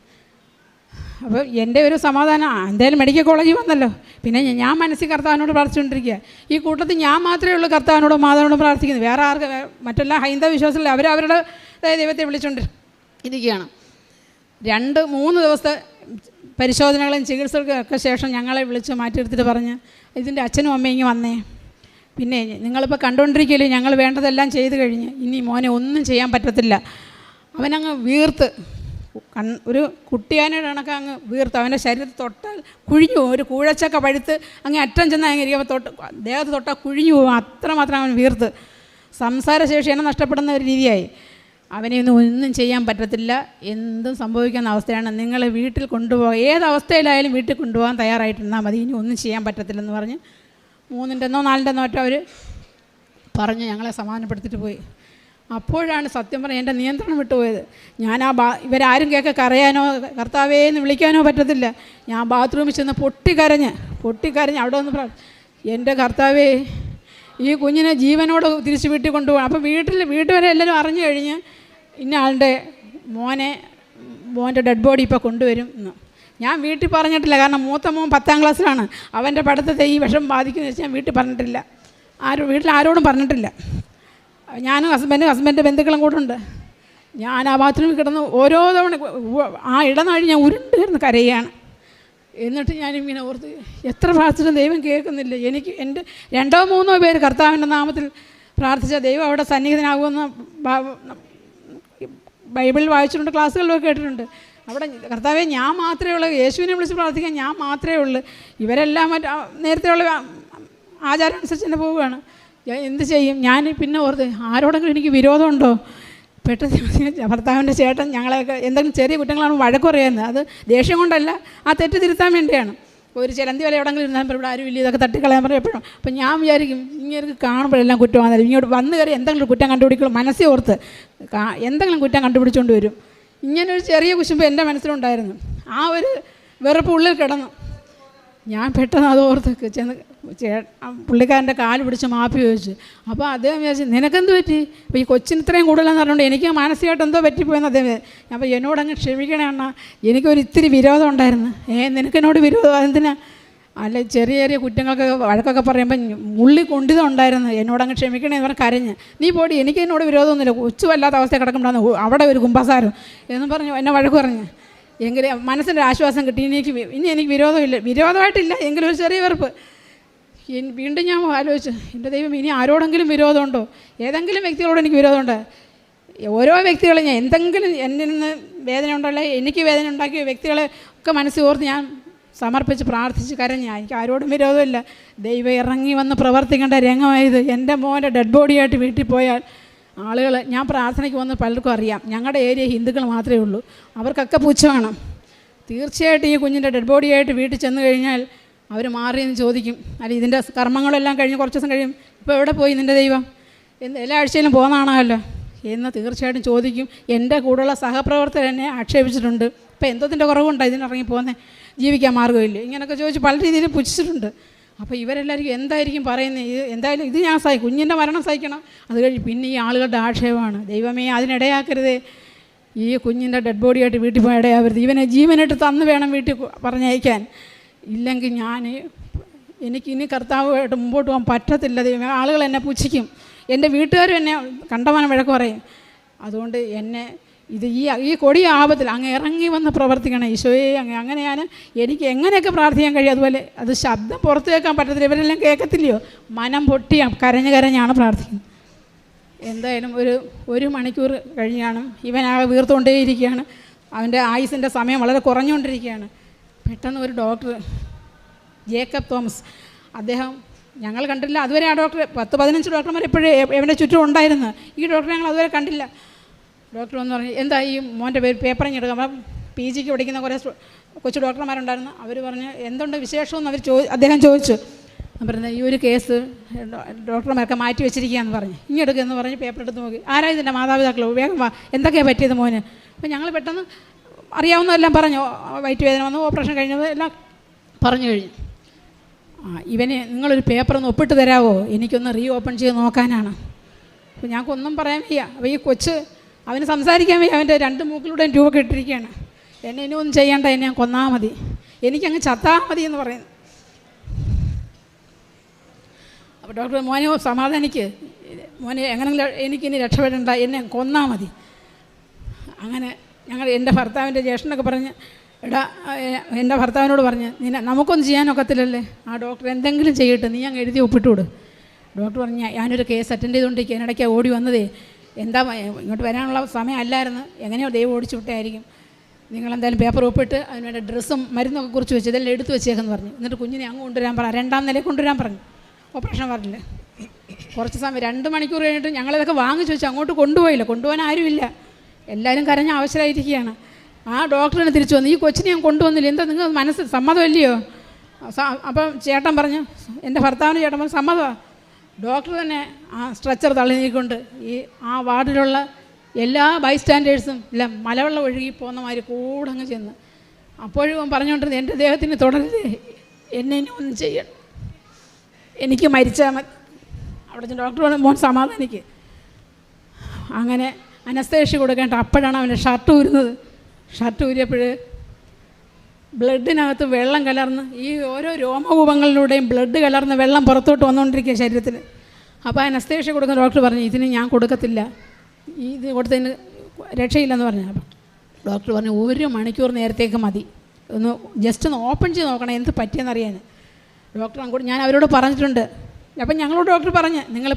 അപ്പോൾ എന്റെ ഒരു സമാധാനം എന്തായാലും മെഡിക്കൽ കോളേജിൽ വന്നല്ലോ. പിന്നെ ഞാൻ മനസ്സിൽ കർത്താവിനോട് പ്രാർത്ഥിച്ചുകൊണ്ടിരിക്കുക. ഈ കൂട്ടത്തിൽ ഞാൻ മാത്രമേ ഉള്ളൂ കർത്താവിനോടും മാതാവിനോടും പ്രാർത്ഥിക്കുന്നത്. വേറെ ആർക്ക് മറ്റെല്ലാ ഹൈന്ദവ വിശ്വാസമില്ല അവർ അവരുടെ ദൈവത്തെ വിളിച്ചുകൊണ്ട് ഇരിക്കുകയാണ്. രണ്ട് മൂന്ന് ദിവസത്തെ പരിശോധനകളും ചികിത്സകൾക്കൊക്കെ ശേഷം ഞങ്ങളെ വിളിച്ച് മാറ്റിയെടുത്തിട്ട് പറഞ്ഞ് ഇതിന്റെ അച്ഛനും അമ്മയും വന്നേ. പിന്നെ നിങ്ങളിപ്പോൾ കണ്ടുകൊണ്ടിരിക്കുകയല്ലേ ഞങ്ങൾ വേണ്ടതെല്ലാം ചെയ്തു കഴിഞ്ഞ്. ഇനി മോനെ ഒന്നും ചെയ്യാൻ പറ്റത്തില്ല. അവനങ്ങ് വീർത്ത്. കൺ ഒരു കുട്ടിയാനയുടെ കണക്ക് അങ്ങ് വീർത്ത്. അവന്റെ ശരീരത്തിൽ തൊട്ടാൽ കുഴിഞ്ഞു ഒരു കൂഴച്ചക്ക പഴുത്ത് അങ്ങ് അറ്റം ചെന്ന് അങ്ങ് ഇരിക്കുമ്പോൾ തൊട്ട് ദേഹത്ത് തൊട്ടാൽ കുഴിഞ്ഞു പോകും. അത്രമാത്രം അവൻ വീർത്ത്. സംസാരശേഷി എന്നെ നഷ്ടപ്പെടുന്ന ഒരു രീതിയായി. അവനെ ഒന്നും ഒന്നും ചെയ്യാൻ പറ്റത്തില്ല. എന്തും സംഭവിക്കുന്ന അവസ്ഥയാണ്. നിങ്ങൾ വീട്ടിൽ കൊണ്ടുപോകാൻ ഏത് അവസ്ഥയിലായാലും വീട്ടിൽ കൊണ്ടുപോകാൻ തയ്യാറായിട്ടിരുന്നാൽ മതി. ഇനി ഒന്നും ചെയ്യാൻ പറ്റത്തില്ലെന്ന് പറഞ്ഞ് മൂന്നിന്റെ എന്നോ നാലിന്റെ എന്നോ ഒറ്റ അവർ പറഞ്ഞ് ഞങ്ങളെ സമാധാനപ്പെടുത്തിയിട്ട് പോയി. അപ്പോഴാണ് സത്യം പറഞ്ഞ എന്റെ നിയന്ത്രണം വിട്ടുപോയത് ഞാൻ ആ ബാ ഇവരാരും കേൾക്കെ കരയാനോ കർത്താവേ എന്ന് വിളിക്കാനോ പറ്റത്തില്ല. ഞാൻ ബാത്റൂമിൽ ചെന്ന് പൊട്ടിക്കരഞ്ഞ് പൊട്ടിക്കരഞ്ഞ് അവിടെ ഒന്ന് എന്റെ കർത്താവേ ഈ കുഞ്ഞിനെ ജീവനോട് തിരിച്ച് വീട്ടിൽ കൊണ്ടുപോകണം. അപ്പോൾ വീട്ടിൽ വീട്ടിൽ വരെ എല്ലാവരും അറിഞ്ഞു കഴിഞ്ഞ് ഇന്ന ആളുടെ മോനെ മോന്റെ ഡെഡ് ബോഡി ഇപ്പോൾ കൊണ്ടുവരും എന്ന്. ഞാൻ വീട്ടിൽ പറഞ്ഞിട്ടില്ല കാരണം മൂത്ത മോൻ പത്താം ക്ലാസ്സിലാണ്. അവന്റെ പഠിത്തത്തെ ഈ വിഷം ബാധിക്കുന്നു വെച്ച് ഞാൻ വീട്ടിൽ പറഞ്ഞിട്ടില്ല. ആരും വീട്ടിൽ ആരോടും പറഞ്ഞിട്ടില്ല. ഞാനും ഹസ്ബൻഡും ഹസ്ബൻഡ് ബന്ധുക്കളും കൂടെ ഉണ്ട്. ഞാൻ ആ ബാത്റൂമിൽ കിടന്ന് ഓരോ തവണ ആ ഇടനാഴി ഞാൻ ഉരുണ്ട് കിടന്ന് കരയുകയാണ് എന്നിട്ട് ഞാനിങ്ങനെ ഓർത്ത് എത്ര പ്രാർത്ഥിച്ചിട്ടും ദൈവം കേൾക്കുന്നില്ല. എനിക്ക് എന്റെ രണ്ടോ മൂന്നോ പേര് കർത്താവിന്റെ നാമത്തിൽ പ്രാർത്ഥിച്ച ദൈവം അവിടെ സന്നിഹിതനാകുമെന്ന് ബൈബിളിൽ വായിച്ചിട്ടുണ്ട് ക്ലാസ്സുകളിലൊക്കെ കേട്ടിട്ടുണ്ട്. അവിടെ കർത്താവെ ഞാൻ മാത്രമേ ഉള്ളൂ. യേശുവിനെ വിളിച്ച് പ്രാർത്ഥിക്കാൻ ഞാൻ മാത്രമേ ഉള്ളൂ. ഇവരെല്ലാം മറ്റേ നേരത്തെയുള്ള ആചാരം അനുസരിച്ച് തന്നെ പോവുകയാണ്. എന്ത് ചെയ്യും? ഞാൻ പിന്നെ ഓർത്ത് ആരോടെങ്കിലും എനിക്ക് വിരോധമുണ്ടോ? പെട്ടെന്ന് ഭർത്താവിന്റെ ചേട്ടൻ ഞങ്ങളെയൊക്കെ എന്തെങ്കിലും ചെറിയ കുറ്റങ്ങളാണ് വഴക്ക് പറയുന്നത് അത് ദേഷ്യം കൊണ്ടല്ല ആ തെറ്റ് തിരുത്താൻ വേണ്ടിയാണ്. ഒരു ചിലന്തി വരെ എവിടെങ്കിലും ഇരുന്നാൽ ഇവിടെ ആരും ഇല്ല ഇതൊക്കെ തട്ടിക്കളയാൻ പറയും എപ്പോഴും. അപ്പം ഞാൻ വിചാരിക്കും ഇങ്ങനെ കാണുമ്പോഴെല്ലാം വന്നാലും ഇങ്ങോട്ട് വന്ന് കയറി എന്തെങ്കിലും കുറ്റം കണ്ടുപിടിക്കുള്ളൂ മനസ്സിൽ ഓർത്ത്. എന്തെങ്കിലും കുറ്റം കണ്ടുപിടിച്ചുകൊണ്ട് വരും. ഇങ്ങനെ ഒരു ചെറിയ കുശുമ്പ് എന്റെ മനസ്സിലുണ്ടായിരുന്നു. ആ ഒരു വെറുപ്പ് ഉള്ളിൽ കിടന്നു. ഞാൻ പെട്ടെന്ന് അത് ഓർത്ത് ചെന്ന് പുള്ളിക്കാരന്റെ കാൽ പിടിച്ച് മാപ്പി ചോദിച്ചു അപ്പോൾ അദ്ദേഹം വിചാരിച്ചു നിനക്കെന്ത് പറ്റി? അപ്പോൾ ഈ കൊച്ചിന് ഇത്രയും കൂടുതലെന്ന് പറഞ്ഞുകൊണ്ട് എനിക്ക് മാനസികമായിട്ട് എന്തോ പറ്റിപ്പോയെന്ന് അദ്ദേഹം. അപ്പോൾ എന്നോടങ്ങ് ക്ഷമിക്കണേ അണ്ണ എനിക്കൊരു ഇത്തിരി വിരോധം ഉണ്ടായിരുന്നു. ഏ നിനക്കെന്നോട് വിരോധം? എന്തിനാ അല്ല ചെറിയ ചെറിയ കുറ്റങ്ങൾക്ക് വഴക്കൊക്കെ പറയുമ്പോൾ ഉള്ളി കൊണ്ടിതം ഉണ്ടായിരുന്നു. എന്നോടങ്ങ് ക്ഷമിക്കണേ എന്ന് പറഞ്ഞ് കരഞ്ഞ് നീ പോടി എനിക്ക് എന്നോട് വിരോധമൊന്നുമില്ല. കൊച്ചു വല്ലാത്ത അവസ്ഥ കിടക്കുമ്പോഴാണ് അവിടെ ഒരു കുമ്പസാരം. എന്ന് പറഞ്ഞു എന്നെ വഴക്ക് പറഞ്ഞു. എങ്കിലും മനസ്സിന്റെ ആശ്വാസം കിട്ടി. ഇനി എനിക്ക് ഇനി എനിക്ക് വിരോധമില്ല. വിരോധമായിട്ടില്ല. എങ്കിലും ഒരു ചെറിയ വെറുപ്പ്. വീണ്ടും ഞാൻ ആലോചിച്ചു എന്റെ ദൈവം ഇനി ആരോടെങ്കിലും വിരോധമുണ്ടോ? ഏതെങ്കിലും വ്യക്തികളോട് എനിക്ക് വിരോധമുണ്ട്. ഓരോ വ്യക്തികളും ഞാൻ എന്തെങ്കിലും എന്നിൽ നിന്ന് വേദന ഉണ്ടല്ലേ എനിക്ക് വേദന ഉണ്ടാക്കിയ വ്യക്തികളെ ഒക്കെ മനസ്സിൽ ഓർത്ത് ഞാൻ സമർപ്പിച്ച് പ്രാർത്ഥിച്ച് കരഞ്ഞ എനിക്ക് ആരോടും വിരോധമില്ല. ദൈവം ഇറങ്ങി വന്ന് പ്രവർത്തിക്കേണ്ട രംഗമായത് എന്റെ മോന്റെ ഡെഡ് ബോഡിയായിട്ട് വീട്ടിൽ പോയാൽ ആളുകൾ ഞാൻ പ്രാർത്ഥനയ്ക്ക് വന്ന് പലർക്കും അറിയാം. ഞങ്ങളുടെ ഏരിയ ഹിന്ദുക്കൾ മാത്രമേ ഉള്ളൂ. അവർക്കൊക്കെ പുച്ഛമാണ് തീർച്ചയായിട്ടും ഈ കുഞ്ഞിന്റെ ഡെഡ് ബോഡിയായിട്ട് വീട്ടിൽ ചെന്ന് കഴിഞ്ഞാൽ അവർ മാറിയെന്ന് ചോദിക്കും. അല്ല ഇതിന്റെ കർമ്മങ്ങളെല്ലാം കഴിഞ്ഞ് കുറച്ച് ദിവസം കഴിയും. ഇപ്പോൾ എവിടെ പോയി നിന്റെ ദൈവം? എന്ന് എല്ലാ ആഴ്ചയിലും പോകുന്നതാണല്ലോ. എന്ന് തീർച്ചയായിട്ടും ചോദിക്കും. എന്റെ കൂടെയുള്ള സഹപ്രവർത്തകർ എന്നെ ആക്ഷേപിച്ചിട്ടുണ്ട്. ഇപ്പോൾ എന്തോത്തിന്റെ കുറവുണ്ടാണ് ഇതിനിറങ്ങി പോകുന്നത് ജീവിക്കാൻ മാർഗമില്ല? ഇങ്ങനെയൊക്കെ ചോദിച്ച് പല രീതിയിലും പുച്ഛിച്ചിട്ടുണ്ട്. അപ്പോൾ ഇവരെല്ലാവർക്കും എന്തായിരിക്കും പറയുന്നത് ഇത് എന്തായാലും ഇത് ഞാൻ സഹി കുഞ്ഞിന്റെ മരണം സഹിക്കണം. അത് കഴിഞ്ഞ് പിന്നെ ഈ ആളുകളുടെ ആക്ഷേപമാണ്. ദൈവമേ അതിനിടയാക്കരുതേ. ഈ കുഞ്ഞിന്റെ ഡെഡ് ബോഡിയായിട്ട് വീട്ടിൽ പോയി ഇടയാവരുത്. ഇവനെ ജീവനായിട്ട് തന്ന് വേണം വീട്ടിൽ പറഞ്ഞയക്കാൻ. ഇല്ലെങ്കിൽ ഞാൻ എനിക്ക് ഇനി കർത്താവുമായിട്ട് മുമ്പോട്ട് പോകാൻ പറ്റത്തില്ല. ദൈവം ആളുകൾ എന്നെ പുച്ഛിക്കും. എന്റെ വീട്ടുകാരും എന്നെ കണ്ടമാനം വഴക്ക് പറയും. അതുകൊണ്ട് എന്നെ ഇത് ഈ ഈ കൊടിയ ആപത്തിൽ അങ്ങ് ഇറങ്ങി വന്ന് പ്രവർത്തിക്കണം. ഈശോയെ അങ്ങ് അങ്ങനെയാണ് എനിക്ക് എങ്ങനെയൊക്കെ പ്രാർത്ഥിക്കാൻ കഴിയും? അതുപോലെ അത് ശബ്ദം പുറത്ത് കേൾക്കാൻ പറ്റത്തില്ല. ഇവരെല്ലാം കേൾക്കത്തില്ലയോ? മനം പൊട്ടി കരഞ്ഞ് കരഞ്ഞാണ് പ്രാർത്ഥിക്കുന്നത്. എന്തായാലും ഒരു ഒരു മണിക്കൂർ കഴിഞ്ഞാണ് ഇവനാകെ വീർത്തുകൊണ്ടേയിരിക്കുകയാണ്. അവന്റെ ആയുസിന്റെ സമയം വളരെ കുറഞ്ഞുകൊണ്ടിരിക്കുകയാണ്. പെട്ടെന്ന് ഒരു ഡോക്ടർ ജേക്കബ് തോമസ്. അദ്ദേഹം ഞങ്ങൾ കണ്ടില്ല അതുവരെ ആ ഡോക്ടർ പത്ത് പതിനഞ്ച് ഡോക്ടർമാർ എപ്പോഴും എവിടെ ചുറ്റും ഉണ്ടായിരുന്നു. ഈ ഡോക്ടറെ ഞങ്ങൾ അതുവരെ കണ്ടില്ല. ഡോക്ടർ എന്ന് പറഞ്ഞു എന്താ ഈ മോന്റെ പേര് പേപ്പറിങ് എടുക്കാം അപ്പം പി ജിക്ക് പഠിക്കുന്ന കുറേ കൊച്ചു ഡോക്ടർമാരുണ്ടായിരുന്നു. അവർ പറഞ്ഞ് എന്തുണ്ട് വിശേഷമെന്ന് അവർ ചോ അദ്ദേഹം ചോദിച്ചു. പറഞ്ഞത് ഈ ഒരു കേസ് ഡോക്ടർമാരൊക്കെ മാറ്റി വെച്ചിരിക്കുകയെന്ന് പറഞ്ഞു. എന്ന് പറഞ്ഞ് പേപ്പർ എടുത്ത് നോക്കി. ആരാ ഇതിന്റെ മാതാപിതാക്കളോ? വേഗം വാ. എന്തൊക്കെയാണ് പറ്റിയത് മോന്? അപ്പോൾ ഞങ്ങൾ പെട്ടെന്ന് അറിയാവുന്നതെല്ലാം പറഞ്ഞു. വയറ്റ് വേദന വന്നു ഓപ്പറേഷൻ കഴിഞ്ഞത് എല്ലാം പറഞ്ഞു കഴിഞ്ഞു. ആ ഇവന് നിങ്ങളൊരു പേപ്പർ ഒന്ന് ഒപ്പിട്ട് തരാമോ എനിക്കൊന്ന് റീ ഓപ്പൺ ചെയ്ത് നോക്കാനാണ്. അപ്പോൾ ഞങ്ങൾക്ക് ഒന്നും പറയാൻ വയ്യ. അപ്പോൾ ഈ കൊച്ച് അവന് സംസാരിക്കാൻ വയ്യ. അവന്റെ രണ്ട് മൂക്കിലൂടെയും രൂപ കെട്ടിരിക്കുകയാണ് എന്നെ ഇനി ഒന്നും ചെയ്യേണ്ട എന്നെ ഞാൻ കൊന്നാ മതി. എനിക്കങ്ങ് ചത്താൽ മതി എന്ന് പറയുന്നു. അപ്പോൾ ഡോക്ടർ മോനെ സമാധാനിക്ക്. മോനെ എങ്ങനെങ്കിലും എനിക്കിനി രക്ഷപ്പെടേണ്ട എന്നെ കൊന്നാൽ മതി. അങ്ങനെ ഞങ്ങൾ എന്റെ ഭർത്താവിന്റെ ജ്യേഷ്ഠനൊക്കെ പറഞ്ഞ് എടാ എന്റെ ഭർത്താവിനോട് പറഞ്ഞ് നീ നമുക്കൊന്നും ചെയ്യാനൊക്കത്തില്ലല്ലേ ആ ഡോക്ടർ എന്തെങ്കിലും ചെയ്യട്ടെ നീ അങ്ങ് എഴുതി ഒപ്പിട്ട് വിട്. ഡോക്ടർ പറഞ്ഞു "ഞാ- ഞാനൊരു കേസ് അറ്റൻഡ് ചെയ്തുകൊണ്ടിരിക്കുക അതിനിടയ്ക്ക് ഓടി വന്നതേ. എന്താ ഇങ്ങോട്ട് വരാനുള്ള സമയമല്ലായിരുന്നു എങ്ങനെയോ ദൈവം ഓടിച്ചു വിട്ടായിരിക്കും. നിങ്ങളെന്തായാലും പേപ്പർ ഒപ്പിട്ട് അതിനുവേണ്ട ഡ്രസ്സും മരുന്നൊക്കെ കുറിച്ച് വെച്ച് ഇതെല്ലാം എടുത്തു വെച്ചേക്കെന്ന് പറഞ്ഞു. എന്നിട്ട് കുഞ്ഞിനെ അങ്ങ് കൊണ്ടുവരാൻ പറ. രണ്ടാം നിലയിൽ കൊണ്ടുവരാൻ പറഞ്ഞു. ഓപ്പറേഷൻ പറഞ്ഞില്ല. കുറച്ച് സമയം രണ്ട് മണിക്കൂർ കഴിഞ്ഞിട്ട് ഞങ്ങളിതൊക്കെ വാങ്ങിച്ചു വെച്ച് അങ്ങോട്ട് കൊണ്ടുപോയില്ല. കൊണ്ടുപോകാൻ ആരുമില്ല. എല്ലാവരും കരഞ്ഞ ആവശ്യമായിരിക്കുകയാണ് ആ ഡോക്ടറിനെ തിരിച്ചു വന്നു. ഈ കൊച്ചിനെ ഞാൻ കൊണ്ടുവന്നില്ല? എന്താ നിങ്ങൾ മനസ്സ് സമ്മതമല്ലയോ? അപ്പം ചേട്ടൻ പറഞ്ഞു എന്റെ ഭർത്താവിന് ചേട്ടൻ പറഞ്ഞു സമ്മതമാണ് ഡോക്ടർ തന്നെ ആ സ്ട്രെച്ചർ തള്ളി നീക്കൊണ്ട് ഈ ആ വാർഡിലുള്ള എല്ലാ ബൈസ്റ്റാൻഡേഴ്സും ഇല്ല മലവെള്ളം ഒഴുകി പോകുന്ന മാതിരി കൂടെ അങ്ങ് ചെന്ന്. അപ്പോഴും പറഞ്ഞുകൊണ്ടിരുന്നത് എന്റെ ദേഹത്തിന് തുടരുത് എന്നെ ഇനി ഒന്നും ചെയ്യണം എനിക്ക് മരിച്ചാൽ മതി. അവിടെ ഡോക്ടർ പറഞ്ഞു മോൻ സമാധാനിക്ക്. അങ്ങനെ അനസ്തേഷ്യ കൊടുക്കേണ്ട. അപ്പോഴാണ് അവന്റെ ഷർട്ട് ഊരുന്നത്. ഷർട്ട് ഊരിയപ്പോൾ ബ്ലഡിനകത്ത് വെള്ളം കലർന്ന് ഈ ഓരോ രോമകൂപങ്ങളിലൂടെയും ബ്ലഡ് കലർന്ന് വെള്ളം പുറത്തോട്ട് വന്നുകൊണ്ടിരിക്കുക ശരീരത്തിൽ അപ്പോൾ അനസ്തേഷ്യ കൊടുക്കുന്ന ഡോക്ടർ പറഞ്ഞു ഇതിന് ഞാൻ കൊടുക്കത്തില്ല. ഇത് കൊടുത്തതിന് രക്ഷയില്ലെന്ന് പറഞ്ഞു. ഡോക്ടർ പറഞ്ഞു ഒരു മണിക്കൂർ നേരത്തേക്ക് മതി. ഒന്ന് ജസ്റ്റ് ഒന്ന് ഓപ്പൺ ചെയ്ത് നോക്കണം എന്ത് പറ്റിയെന്നറിയാൻ ഡോക്ടർ അങ്ങോട്ട് ഞാൻ അവരോട് പറഞ്ഞിട്ടുണ്ട്. അപ്പം ഞങ്ങളോട് ഡോക്ടർ പറഞ്ഞ് നിങ്ങൾ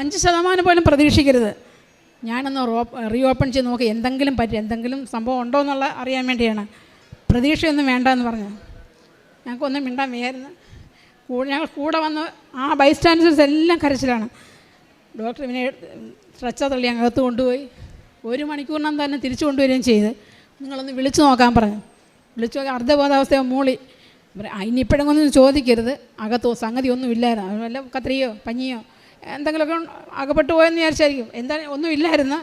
അഞ്ച് ശതമാനം പോലും പ്രതീക്ഷിക്കരുത്. ഞാനൊന്ന് റോ ഓപ്പൺ ചെയ്ത് നോക്കി എന്തെങ്കിലും പറ്റി എന്തെങ്കിലും സംഭവം ഉണ്ടോ എന്നുള്ള അറിയാൻ വേണ്ടിയാണ്. പ്രതീക്ഷയൊന്നും വേണ്ട എന്ന് പറഞ്ഞു. ഞങ്ങൾക്കൊന്നും മിണ്ടാൻ വയ്യായിരുന്നു. കൂടെ ഞങ്ങൾ കൂടെ വന്ന് ആ ബൈസ്റ്റാൻഡേഴ്സ് എല്ലാം കരച്ചിലാണ്. ഡോക്ടർ ഇവനെ സ്ട്രെച്ചർ തള്ളി അകത്ത് കൊണ്ടുപോയി. ഒരു മണിക്കൂറിനകം തന്നെ തിരിച്ചു കൊണ്ടുവരികയും ചെയ്ത്. നിങ്ങളൊന്ന് വിളിച്ചു നോക്കാൻ പറഞ്ഞു. വിളിച്ചു നോക്കി അർദ്ധബോധാവസ്ഥയോ മൂളി. ഇനിയിപ്പോഴെങ്കിലും ചോദിക്കരുത്. അകത്തോ സംഗതി ഒന്നും ഇല്ലായിരുന്നു വല്ല കത്രിയോ പഞ്ഞിയോ എന്തെങ്കിലുമൊക്കെ അകപ്പെട്ടു പോയെന്ന് വിചാരിച്ചായിരിക്കും. എന്താ ഒന്നും ഇല്ലായിരുന്നു.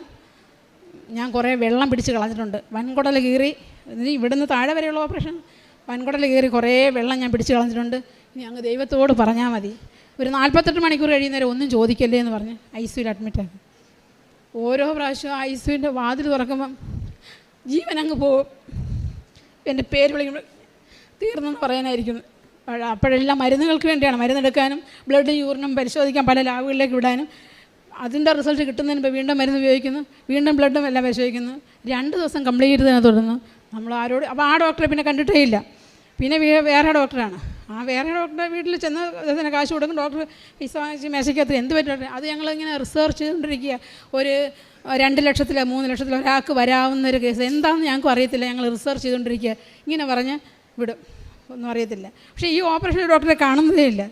ഞാൻ കുറേ വെള്ളം പിടിച്ച് കളഞ്ഞിട്ടുണ്ട്. വൻകുടൽ കീറി ഇവിടുന്ന് താഴെ വരെയുള്ള ഓപ്പറേഷൻ. വൻകുടൽ കീറി കുറേ വെള്ളം ഞാൻ പിടിച്ച് കളഞ്ഞിട്ടുണ്ട്. ഇനി അങ്ങ് ദൈവത്തോട് പറഞ്ഞാൽ മതി. ഒരു നാൽപ്പത്തെട്ട് മണിക്കൂർ കഴിയുന്നേരം ഒന്നും ചോദിക്കല്ലേ എന്ന് പറഞ്ഞ് ഐ സിയിൽ അഡ്മിറ്റാണ് ഓരോ പ്രാവശ്യവും ഐ സിയുവിന്റെ വാതിൽ തുറക്കുമ്പം ജീവൻ അങ്ങ് പോവും. എന്റെ പേര് വിളിക്കുമ്പോൾ തീർന്നെന്ന് പറയാനായിരിക്കും. അഴ- അപ്പോഴെല്ലാം മരുന്നുകൾക്ക് വേണ്ടിയാണ്. മരുന്നെടുക്കാനും ബ്ലഡ് യൂറിനും പരിശോധിക്കാൻ പല ലാബുകളിലേക്ക് വിടാനും. അതിന്റെ റിസൾട്ട് കിട്ടുന്നതിന് മുമ്പ് വീണ്ടും മരുന്ന് ഉപയോഗിക്കുന്നു. വീണ്ടും ബ്ലഡും എല്ലാം പരിശോധിക്കുന്നു. രണ്ട് ദിവസം കംപ്ലീറ്റ് ചെയ്തതിനെ തുടർന്ന് നമ്മൾ ആരോട് അപ്പോൾ ആ ഡോക്ടറെ പിന്നെ കണ്ടിട്ടേ ഇല്ല. പിന്നെ വേറെ ഡോക്ടറാണ് ആ വേറെ ഡോക്ടറെ വീട്ടിൽ ചെന്ന് അതിന് കാശ് കൊടുക്കും. ഡോക്ടർ ഫീസ് വാങ്ങിച്ച് മേശയ്ക്കകത്ത് എന്ത് പറ്റും? അത് ഞങ്ങളിങ്ങനെ റിസർച്ച് ചെയ്തുകൊണ്ടിരിക്കുക. ഒരു രണ്ട് ലക്ഷത്തിലോ മൂന്ന് ലക്ഷത്തിലോ ഒരാൾക്ക് വരാവുന്ന ഒരു കേസ് എന്താണെന്ന് ഞങ്ങൾക്കും അറിയത്തില്ല. ഞങ്ങൾ റിസർച്ച് ചെയ്തുകൊണ്ടിരിക്കുക. ഇങ്ങനെ പറഞ്ഞ് വിടും. ഒന്നും അറിയത്തില്ല. പക്ഷേ ഈ ഓപ്പറേഷൻ ഡോക്ടറെ കാണുന്നതേ ഇല്ല.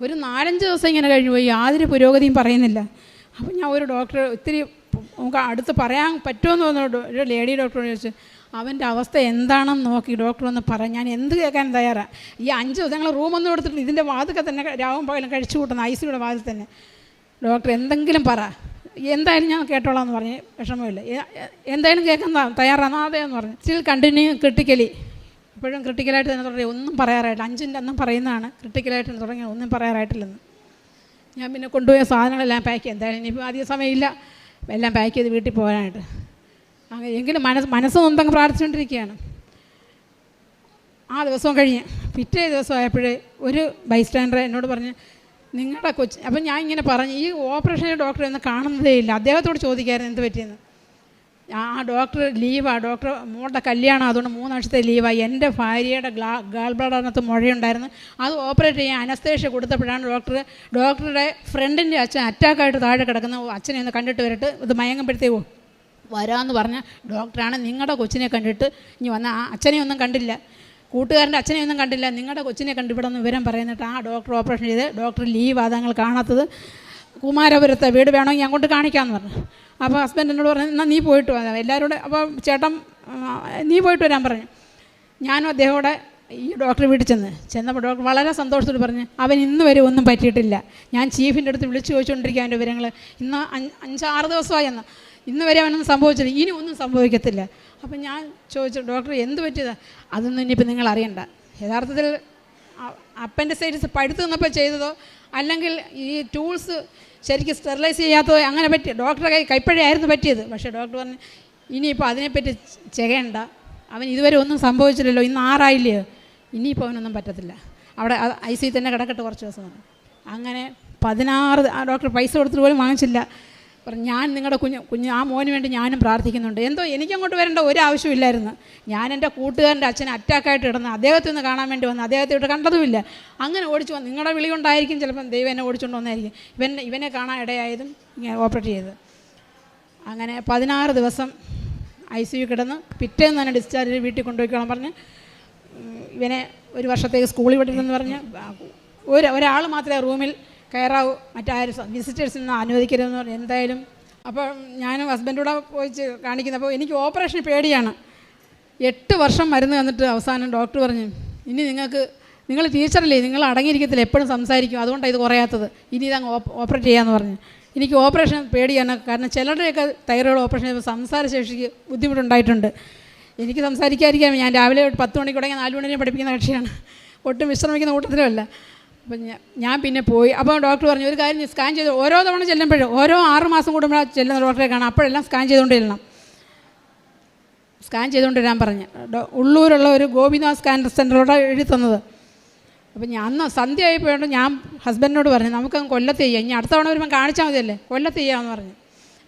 ഒരു നാലഞ്ച് ദിവസം ഇങ്ങനെ കഴിഞ്ഞു പോയി യാതൊരു പുരോഗതിയും പറയുന്നില്ല. അപ്പോൾ ഞാൻ ഒരു ഡോക്ടർ ഒത്തിരി നമുക്ക് അടുത്ത് പറയാൻ പറ്റുമെന്ന് തോന്നുന്നു. ഒരു ലേഡി ഡോക്ടറോട് ചോദിച്ചു അവന്റെ അവസ്ഥ എന്താണെന്ന് നോക്കി ഡോക്ടർ ഒന്ന് പറയാം ഞാൻ എന്ത് കേൾക്കാൻ തയ്യാറാണ് ഈ അഞ്ച് ദിവസം ഞങ്ങൾ റൂമൊന്നും എടുത്തിട്ട് ഇതിന്റെ വാതിക്കെ തന്നെ രാവും പകലും കഴിച്ചു കൂട്ടുന്ന ഐ സിയുടെ വാതിൽ തന്നെ. ഡോക്ടർ എന്തെങ്കിലും പറ. എന്തായാലും ഞാൻ കേട്ടോളാം എന്ന് പറഞ്ഞു വിഷമമില്ല. എന്തായാലും കേൾക്കാൻ തയ്യാറാണോ അതെ എന്ന് പറഞ്ഞു. സ്റ്റിൽ കണ്ടിന്യൂ ക്രിട്ടിക്കലി ഇപ്പോഴും ക്രിട്ടിക്കലായിട്ട് തന്നെ തുടങ്ങി. ഒന്നും പറയാറായിട്ടില്ല. അഞ്ചിന്റെ അന്നും പറയുന്നതാണ്. ക്രിട്ടിക്കലായിട്ട് തന്നെ തുടങ്ങി. ഒന്നും പറയാറായിട്ടില്ലെന്ന്. ഞാൻ പിന്നെ കൊണ്ടുപോയ സാധനങ്ങളെല്ലാം പാക്ക് ചെയ്യും എന്തായാലും ഇനിയിപ്പോൾ അധികം സമയമില്ല. എല്ലാം പാക്ക് ചെയ്ത് വീട്ടിൽ പോകാനായിട്ട്. അങ്ങനെ എങ്കിലും മനസ്സ് മനസ്സ് നൊന്തങ്ങ് പ്രാർത്ഥിച്ചുകൊണ്ടിരിക്കുകയാണ്. ആ ദിവസം കഴിഞ്ഞ്. പിറ്റേ ദിവസമായപ്പോഴേ ഒരു ബൈസ്റ്റാൻഡർ എന്നോട് പറഞ്ഞ് നിങ്ങളുടെ കൊച്ചു അപ്പം ഞാൻ ഇങ്ങനെ പറഞ്ഞു ഈ ഓപ്പറേഷൻ ഡോക്ടറെ ഒന്നും കാണുന്നതേ ഇല്ല. അദ്ദേഹത്തോട് ചോദിക്കായിരുന്നു എന്ത് പറ്റിയെന്ന്. ആ ഡോക്ടർ ലീവാണ് ഡോക്ടർ മോളുടെ കല്യാണം അതുകൊണ്ട് മൂന്നാഴ്ചത്തെ ലീവായി എന്റെ ഭാര്യയുടെ ഗ്ലാ ഗാൾ മുഴയുണ്ടായിരുന്നു. അത് ഓപ്പറേറ്റ് ചെയ്യാൻ അനസ്തേഷ്യ കൊടുത്തപ്പോഴാണ് ഡോക്ടർ ഡോക്ടറുടെ ഫ്രണ്ടിന്റെ അച്ഛൻ അറ്റാക്കായിട്ട് താഴെ കിടക്കുന്ന അച്ഛനെ ഒന്ന് കണ്ടിട്ട് വരട്ട്. ഇത് മയങ്ങുമ്പോഴത്തേക്കോ വരാമെന്ന് പറഞ്ഞ ഡോക്ടറാണ് നിങ്ങളുടെ കൊച്ചിനെ കണ്ടിട്ട് ഇനി വന്ന. ആ അച്ഛനെ ഒന്നും കണ്ടില്ല. കൂട്ടുകാരന്റെ അച്ഛനെ ഒന്നും കണ്ടില്ല. നിങ്ങളുടെ കൊച്ചിനെ കണ്ടിവിടെ ഒന്ന് വിവരം പറയുന്നിട്ട് ആ ഡോക്ടർ ഓപ്പറേഷൻ ചെയ്ത്. Doctor leave. അതങ്ങൾ കാണാത്തത്. കുമാരപുരത്തെ വീട് വേണമെങ്കിൽ അങ്ങോട്ട് കാണിക്കാമെന്ന് പറഞ്ഞു. അപ്പോൾ ഹസ്ബൻഡ് എന്നോട് പറഞ്ഞു എന്നാൽ നീ പോയിട്ട് വാ. എല്ലാവരും അപ്പോൾ ചേട്ടൻ നീ പോയിട്ട് വരാൻ പറഞ്ഞു. ഞാനും അദ്ദേഹത്തോടെ ഈ ഡോക്ടർ വീട്ടിൽ ചെന്ന് ചെന്നപ്പോൾ ഡോക്ടർ വളരെ സന്തോഷത്തോട് പറഞ്ഞ് അവൻ ഇന്ന് വരെ ഒന്നും പറ്റിയിട്ടില്ല. ഞാൻ ചീഫിന്റെ അടുത്ത് വിളിച്ചു ചോദിച്ചുകൊണ്ടിരിക്കുക അവന്റെ വിവരങ്ങൾ ഇന്ന് അഞ്ച് അഞ്ചാറ് ദിവസമായി എന്ന്. ഇന്ന് വരെ അവനൊന്നും സംഭവിച്ചില്ല. ഇനി ഒന്നും സംഭവിക്കത്തില്ല. അപ്പം ഞാൻ ചോദിച്ചു ഡോക്ടർ എന്ത് പറ്റിയതാ? അതൊന്നും ഇനിയിപ്പോൾ നിങ്ങൾ അറിയണ്ട യഥാർത്ഥത്തിൽ അപ്പൻഡിസൈറ്റിസ് പഴുത്ത് നിന്നപ്പോൾ ചെയ്തതോ അല്ലെങ്കിൽ ഈ ടൂൾസ് ശരിക്കും സ്റ്റെറിലൈസ് ചെയ്യാത്തത് അങ്ങനെ പറ്റി ഡോക്ടറെ കൈ കൈപ്പഴയായിരുന്നു പറ്റിയത്. പക്ഷേ ഡോക്ടർ പറഞ്ഞു ഇനിയിപ്പോൾ അതിനെപ്പറ്റി ചെയ്യേണ്ട അവൻ ഇതുവരെ ഒന്നും സംഭവിച്ചില്ലല്ലോ. ഇന്ന് ആറായില്ലയോ ഇനിയിപ്പോൾ അവനൊന്നും പറ്റത്തില്ല. അവിടെ ഐ സി തന്നെ കിടക്കട്ടെ കുറച്ച് ദിവസം അങ്ങനെ പതിനാറ് ഡോക്ടർ പൈസ കൊടുത്തിട്ട് പോലും വാങ്ങിച്ചില്ല. പറഞ്ഞു ഞാൻ നിങ്ങളുടെ കുഞ്ഞ് കുഞ്ഞ് ആ മോന് വേണ്ടി ഞാനും പ്രാർത്ഥിക്കുന്നുണ്ട്. എന്തോ എനിക്കങ്ങോട്ട് വരേണ്ട ഒരു ആവശ്യമില്ലായിരുന്നു ഞാൻ എന്റെ കൂട്ടുകാരന്റെ അച്ഛനെ അറ്റാക്കായിട്ട് ഇടുന്ന അദ്ദേഹത്തിൽ നിന്ന് കാണാൻ വേണ്ടി വന്നു അദ്ദേഹത്തെ ഇവിടെ കണ്ടതുമില്ല. അങ്ങനെ ഓടിച്ചു വന്നു നിങ്ങളുടെ വിളി കൊണ്ടായിരിക്കും ചിലപ്പം ദൈവം എന്നെ ഓടിച്ചുകൊണ്ട് വന്നായിരിക്കും ഇവൻ ഇവനെ കാണാൻ ഇടയായതും ഓപ്പറേറ്റ് ചെയ്തത്. അങ്ങനെ പതിനാറ് ദിവസം ഐ സി യു കിടന്ന് പിറ്റേന്ന് തന്നെ ഡിസ്ചാർജ് വീട്ടിൽ കൊണ്ടുപോയിക്കോളാം പറഞ്ഞ് ഇവനെ ഒരു വർഷത്തേക്ക് സ്കൂളിൽ വിടരുതെന്ന് പറഞ്ഞ് ഒരു ഒരാൾ മാത്രമേ റൂമിൽ കയറാവൂ. മറ്റാരും വിസിറ്റേഴ്സിനൊന്നും അനുവദിക്കരുതെന്ന് പറഞ്ഞു. എന്തായാലും അപ്പോൾ ഞാനും ഹസ്ബൻഡൂടെ പോയി കാണിക്കുന്നത് അപ്പോൾ എനിക്ക് ഓപ്പറേഷൻ പേടിയാണ്. എട്ട് വർഷം മരുന്ന് തന്നിട്ട് അവസാനം ഡോക്ടർ പറഞ്ഞു ഇനി നിങ്ങൾക്ക് നിങ്ങൾ ടീച്ചറല്ലേ നിങ്ങൾ അടങ്ങിയിരിക്കത്തില്ല എപ്പോഴും സംസാരിക്കും. അതുകൊണ്ടാണ് ഇത് കുറയാത്തത്. ഇനി ഇതങ്ങ് ഓപ്പ- ഓപ്പറേറ്റ് ചെയ്യാമെന്ന് പറഞ്ഞു. എനിക്ക് ഓപ്പറേഷൻ പേടിയാണ്. കാരണം ചിലരുടെയൊക്കെ തൈറോയിഡ് ഓപ്പറേഷൻ ചെയ്യുമ്പോൾ സംസാരശേഷിക്ക് ബുദ്ധിമുട്ടുണ്ടായിട്ടുണ്ട്. എനിക്ക് സംസാരിക്കാതിരിക്കാൻ ഞാൻ രാവിലെ പത്ത് മണിക്ക് തുടങ്ങി നാല് മണി വരെ പഠിപ്പിക്കുന്ന കക്ഷിയാണ്. ഒട്ടും വിശ്രമിക്കുന്ന കൂട്ടത്തിലുമല്ല. അപ്പം ഞാൻ പിന്നെ പോയി. അപ്പോൾ ഡോക്ടർ പറഞ്ഞു ഒരു കാര്യം സ്കാൻ ചെയ്ത് ഓരോ തവണ ചെല്ലുമ്പോഴും ഓരോ ആറ് മാസം കൂടുമ്പോഴാണ് ചെല്ലുന്ന ഡോക്ടറെ കാണാം. അപ്പോഴെല്ലാം സ്കാൻ ചെയ്തുകൊണ്ട് ചെല്ലണം സ്കാൻ ചെയ്തുകൊണ്ട് വരാൻ പറഞ്ഞ് ഉള്ളൂരുള്ള ഒരു ഗോപിനാഥ് സ്കാൻ സെന്ററിലൂടെ എഴുതി തന്നത്. അപ്പം ഞാൻ അന്ന് സന്ധ്യ ആയപ്പോഴും ഞാൻ ഹസ്ബൻഡിനോട് പറഞ്ഞു നമുക്ക് കൊല്ലത്ത് ചെയ്യാം. ഇനി അടുത്ത തവണ വരുമ്പോൾ കാണിച്ചാൽ മതിയല്ലേ? കൊല്ലത്ത് ചെയ്യാമെന്ന് പറഞ്ഞു.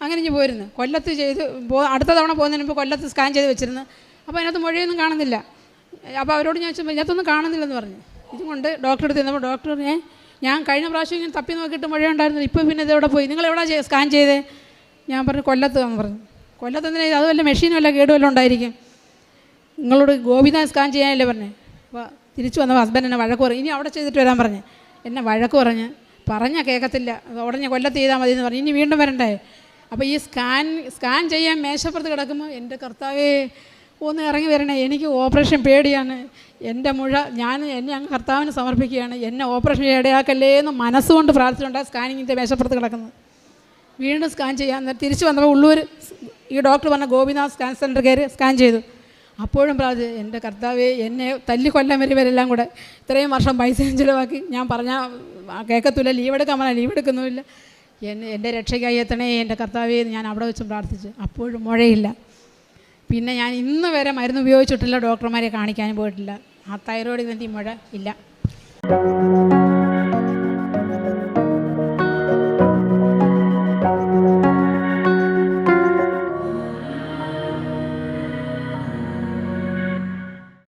അങ്ങനെ ഇനി പോയിരുന്നു. കൊല്ലത്ത് ചെയ്ത് പോ അടുത്ത തവണ പോകുന്നതിന് മുമ്പ് കൊല്ലത്ത് സ്കാൻ ചെയ്ത് വെച്ചിരുന്നു. അപ്പോൾ അതിനകത്ത് മൊഴിയൊന്നും കാണുന്നില്ല. അപ്പോൾ അവരോട് ഞാൻ ചോദിച്ചപ്പോൾ ഇതിനകത്തൊന്നും കാണുന്നില്ലെന്ന് പറഞ്ഞു. ഇതുകൊണ്ട് ഡോക്ടറെ അടുത്ത് ചെന്നപ്പോൾ ഡോക്ടർ പറഞ്ഞേ ഞാൻ കഴിഞ്ഞ പ്രാവശ്യം ഇങ്ങനെ തപ്പി നോക്കിയിട്ട് മഴ ഉണ്ടായിരുന്നു ഇപ്പോൾ പിന്നെ ഇതെവിടെ പോയി? നിങ്ങൾ എവിടെ സ്കാൻ ചെയ്തേ? ഞാൻ പറഞ്ഞു കൊല്ലത്ത് എന്ന് പറഞ്ഞു. കൊല്ലത്ത് എന്തിനാ? അത് വല്ല മെഷീനും വല്ല കേടുവല്ല ഉണ്ടായിരിക്കും. നിങ്ങളോട് ഗോപിത സ്കാൻ ചെയ്യാനല്ലേ പറഞ്ഞേ? അപ്പോൾ തിരിച്ചു വന്ന ഹസ്ബൻഡ് എന്നെ വഴക്ക് പറഞ്ഞു ഇനി അവിടെ ചെയ്തിട്ട് വരാൻ പറഞ്ഞു. എന്നെ വഴക്ക് പറഞ്ഞ്. പറഞ്ഞാൽ കേൾക്കത്തില്ല ഉടനെ കൊല്ലത്ത് ചെയ്താൽ മതി എന്ന് പറഞ്ഞു. ഇനി വീണ്ടും വരണ്ടേ? അപ്പോൾ ഈ സ്കാൻ സ്കാൻ ചെയ്യാൻ മേശപ്പുറത്ത് കിടക്കുമ്പോൾ എന്റെ കർത്താവേ ഒന്ന് ഇറങ്ങി വരണേ. എനിക്ക് ഓപ്പറേഷൻ പേടിയാണ്. എന്റെ മുഴ ഞാൻ എന്നെ അങ്ങ് കർത്താവിന് സമർപ്പിക്കുകയാണ്. എന്നെ ഓപ്പറേഷൻ ഇടയാക്കല്ലേ എന്ന് മനസ്സുകൊണ്ട് പ്രാർത്ഥിച്ചുകൊണ്ടാണ് സ്കാനിങ്ങിന്റെ മേശപ്പുറത്ത് കിടക്കുന്നത്. വീണ്ടും സ്കാൻ ചെയ്യാൻ നേരം തിരിച്ചു വന്നപ്പോൾ ഉള്ളൂർ ഈ ഡോക്ടർ പറഞ്ഞ ഗോപിനാഥ് സ്കാൻ സെന്റർ കയറി സ്കാൻ ചെയ്തു. അപ്പോഴും പ്രാർത്ഥി എന്റെ കർത്താവെ എന്നെ തല്ലി കൊല്ലം വരുവരെല്ലാം കൂടെ ഇത്രയും വർഷം പൈസ ചിലവാക്കി ഞാൻ പറഞ്ഞാൽ കേൾക്കത്തില്ല ലീവ് എടുക്കാൻ പറഞ്ഞാൽ ലീവ് എടുക്കുന്നുമില്ല. എന്നെ എന്റെ രക്ഷയ്ക്കായി എത്തണേ എന്റെ കർത്താവേ എന്ന് ഞാൻ അവിടെ വെച്ചും പ്രാർത്ഥിച്ചു. അപ്പോഴും മുഴയില്ല. പിന്നെ ഞാൻ ഇന്ന് വരെ മരുന്ന് ഉപയോഗിച്ചിട്ടില്ല ഡോക്ടർമാരെ കാണിക്കാനും പോയിട്ടില്ല. ആ തൈറോയിഡ് ഇതിന്റെ മുഴ ഇല്ല.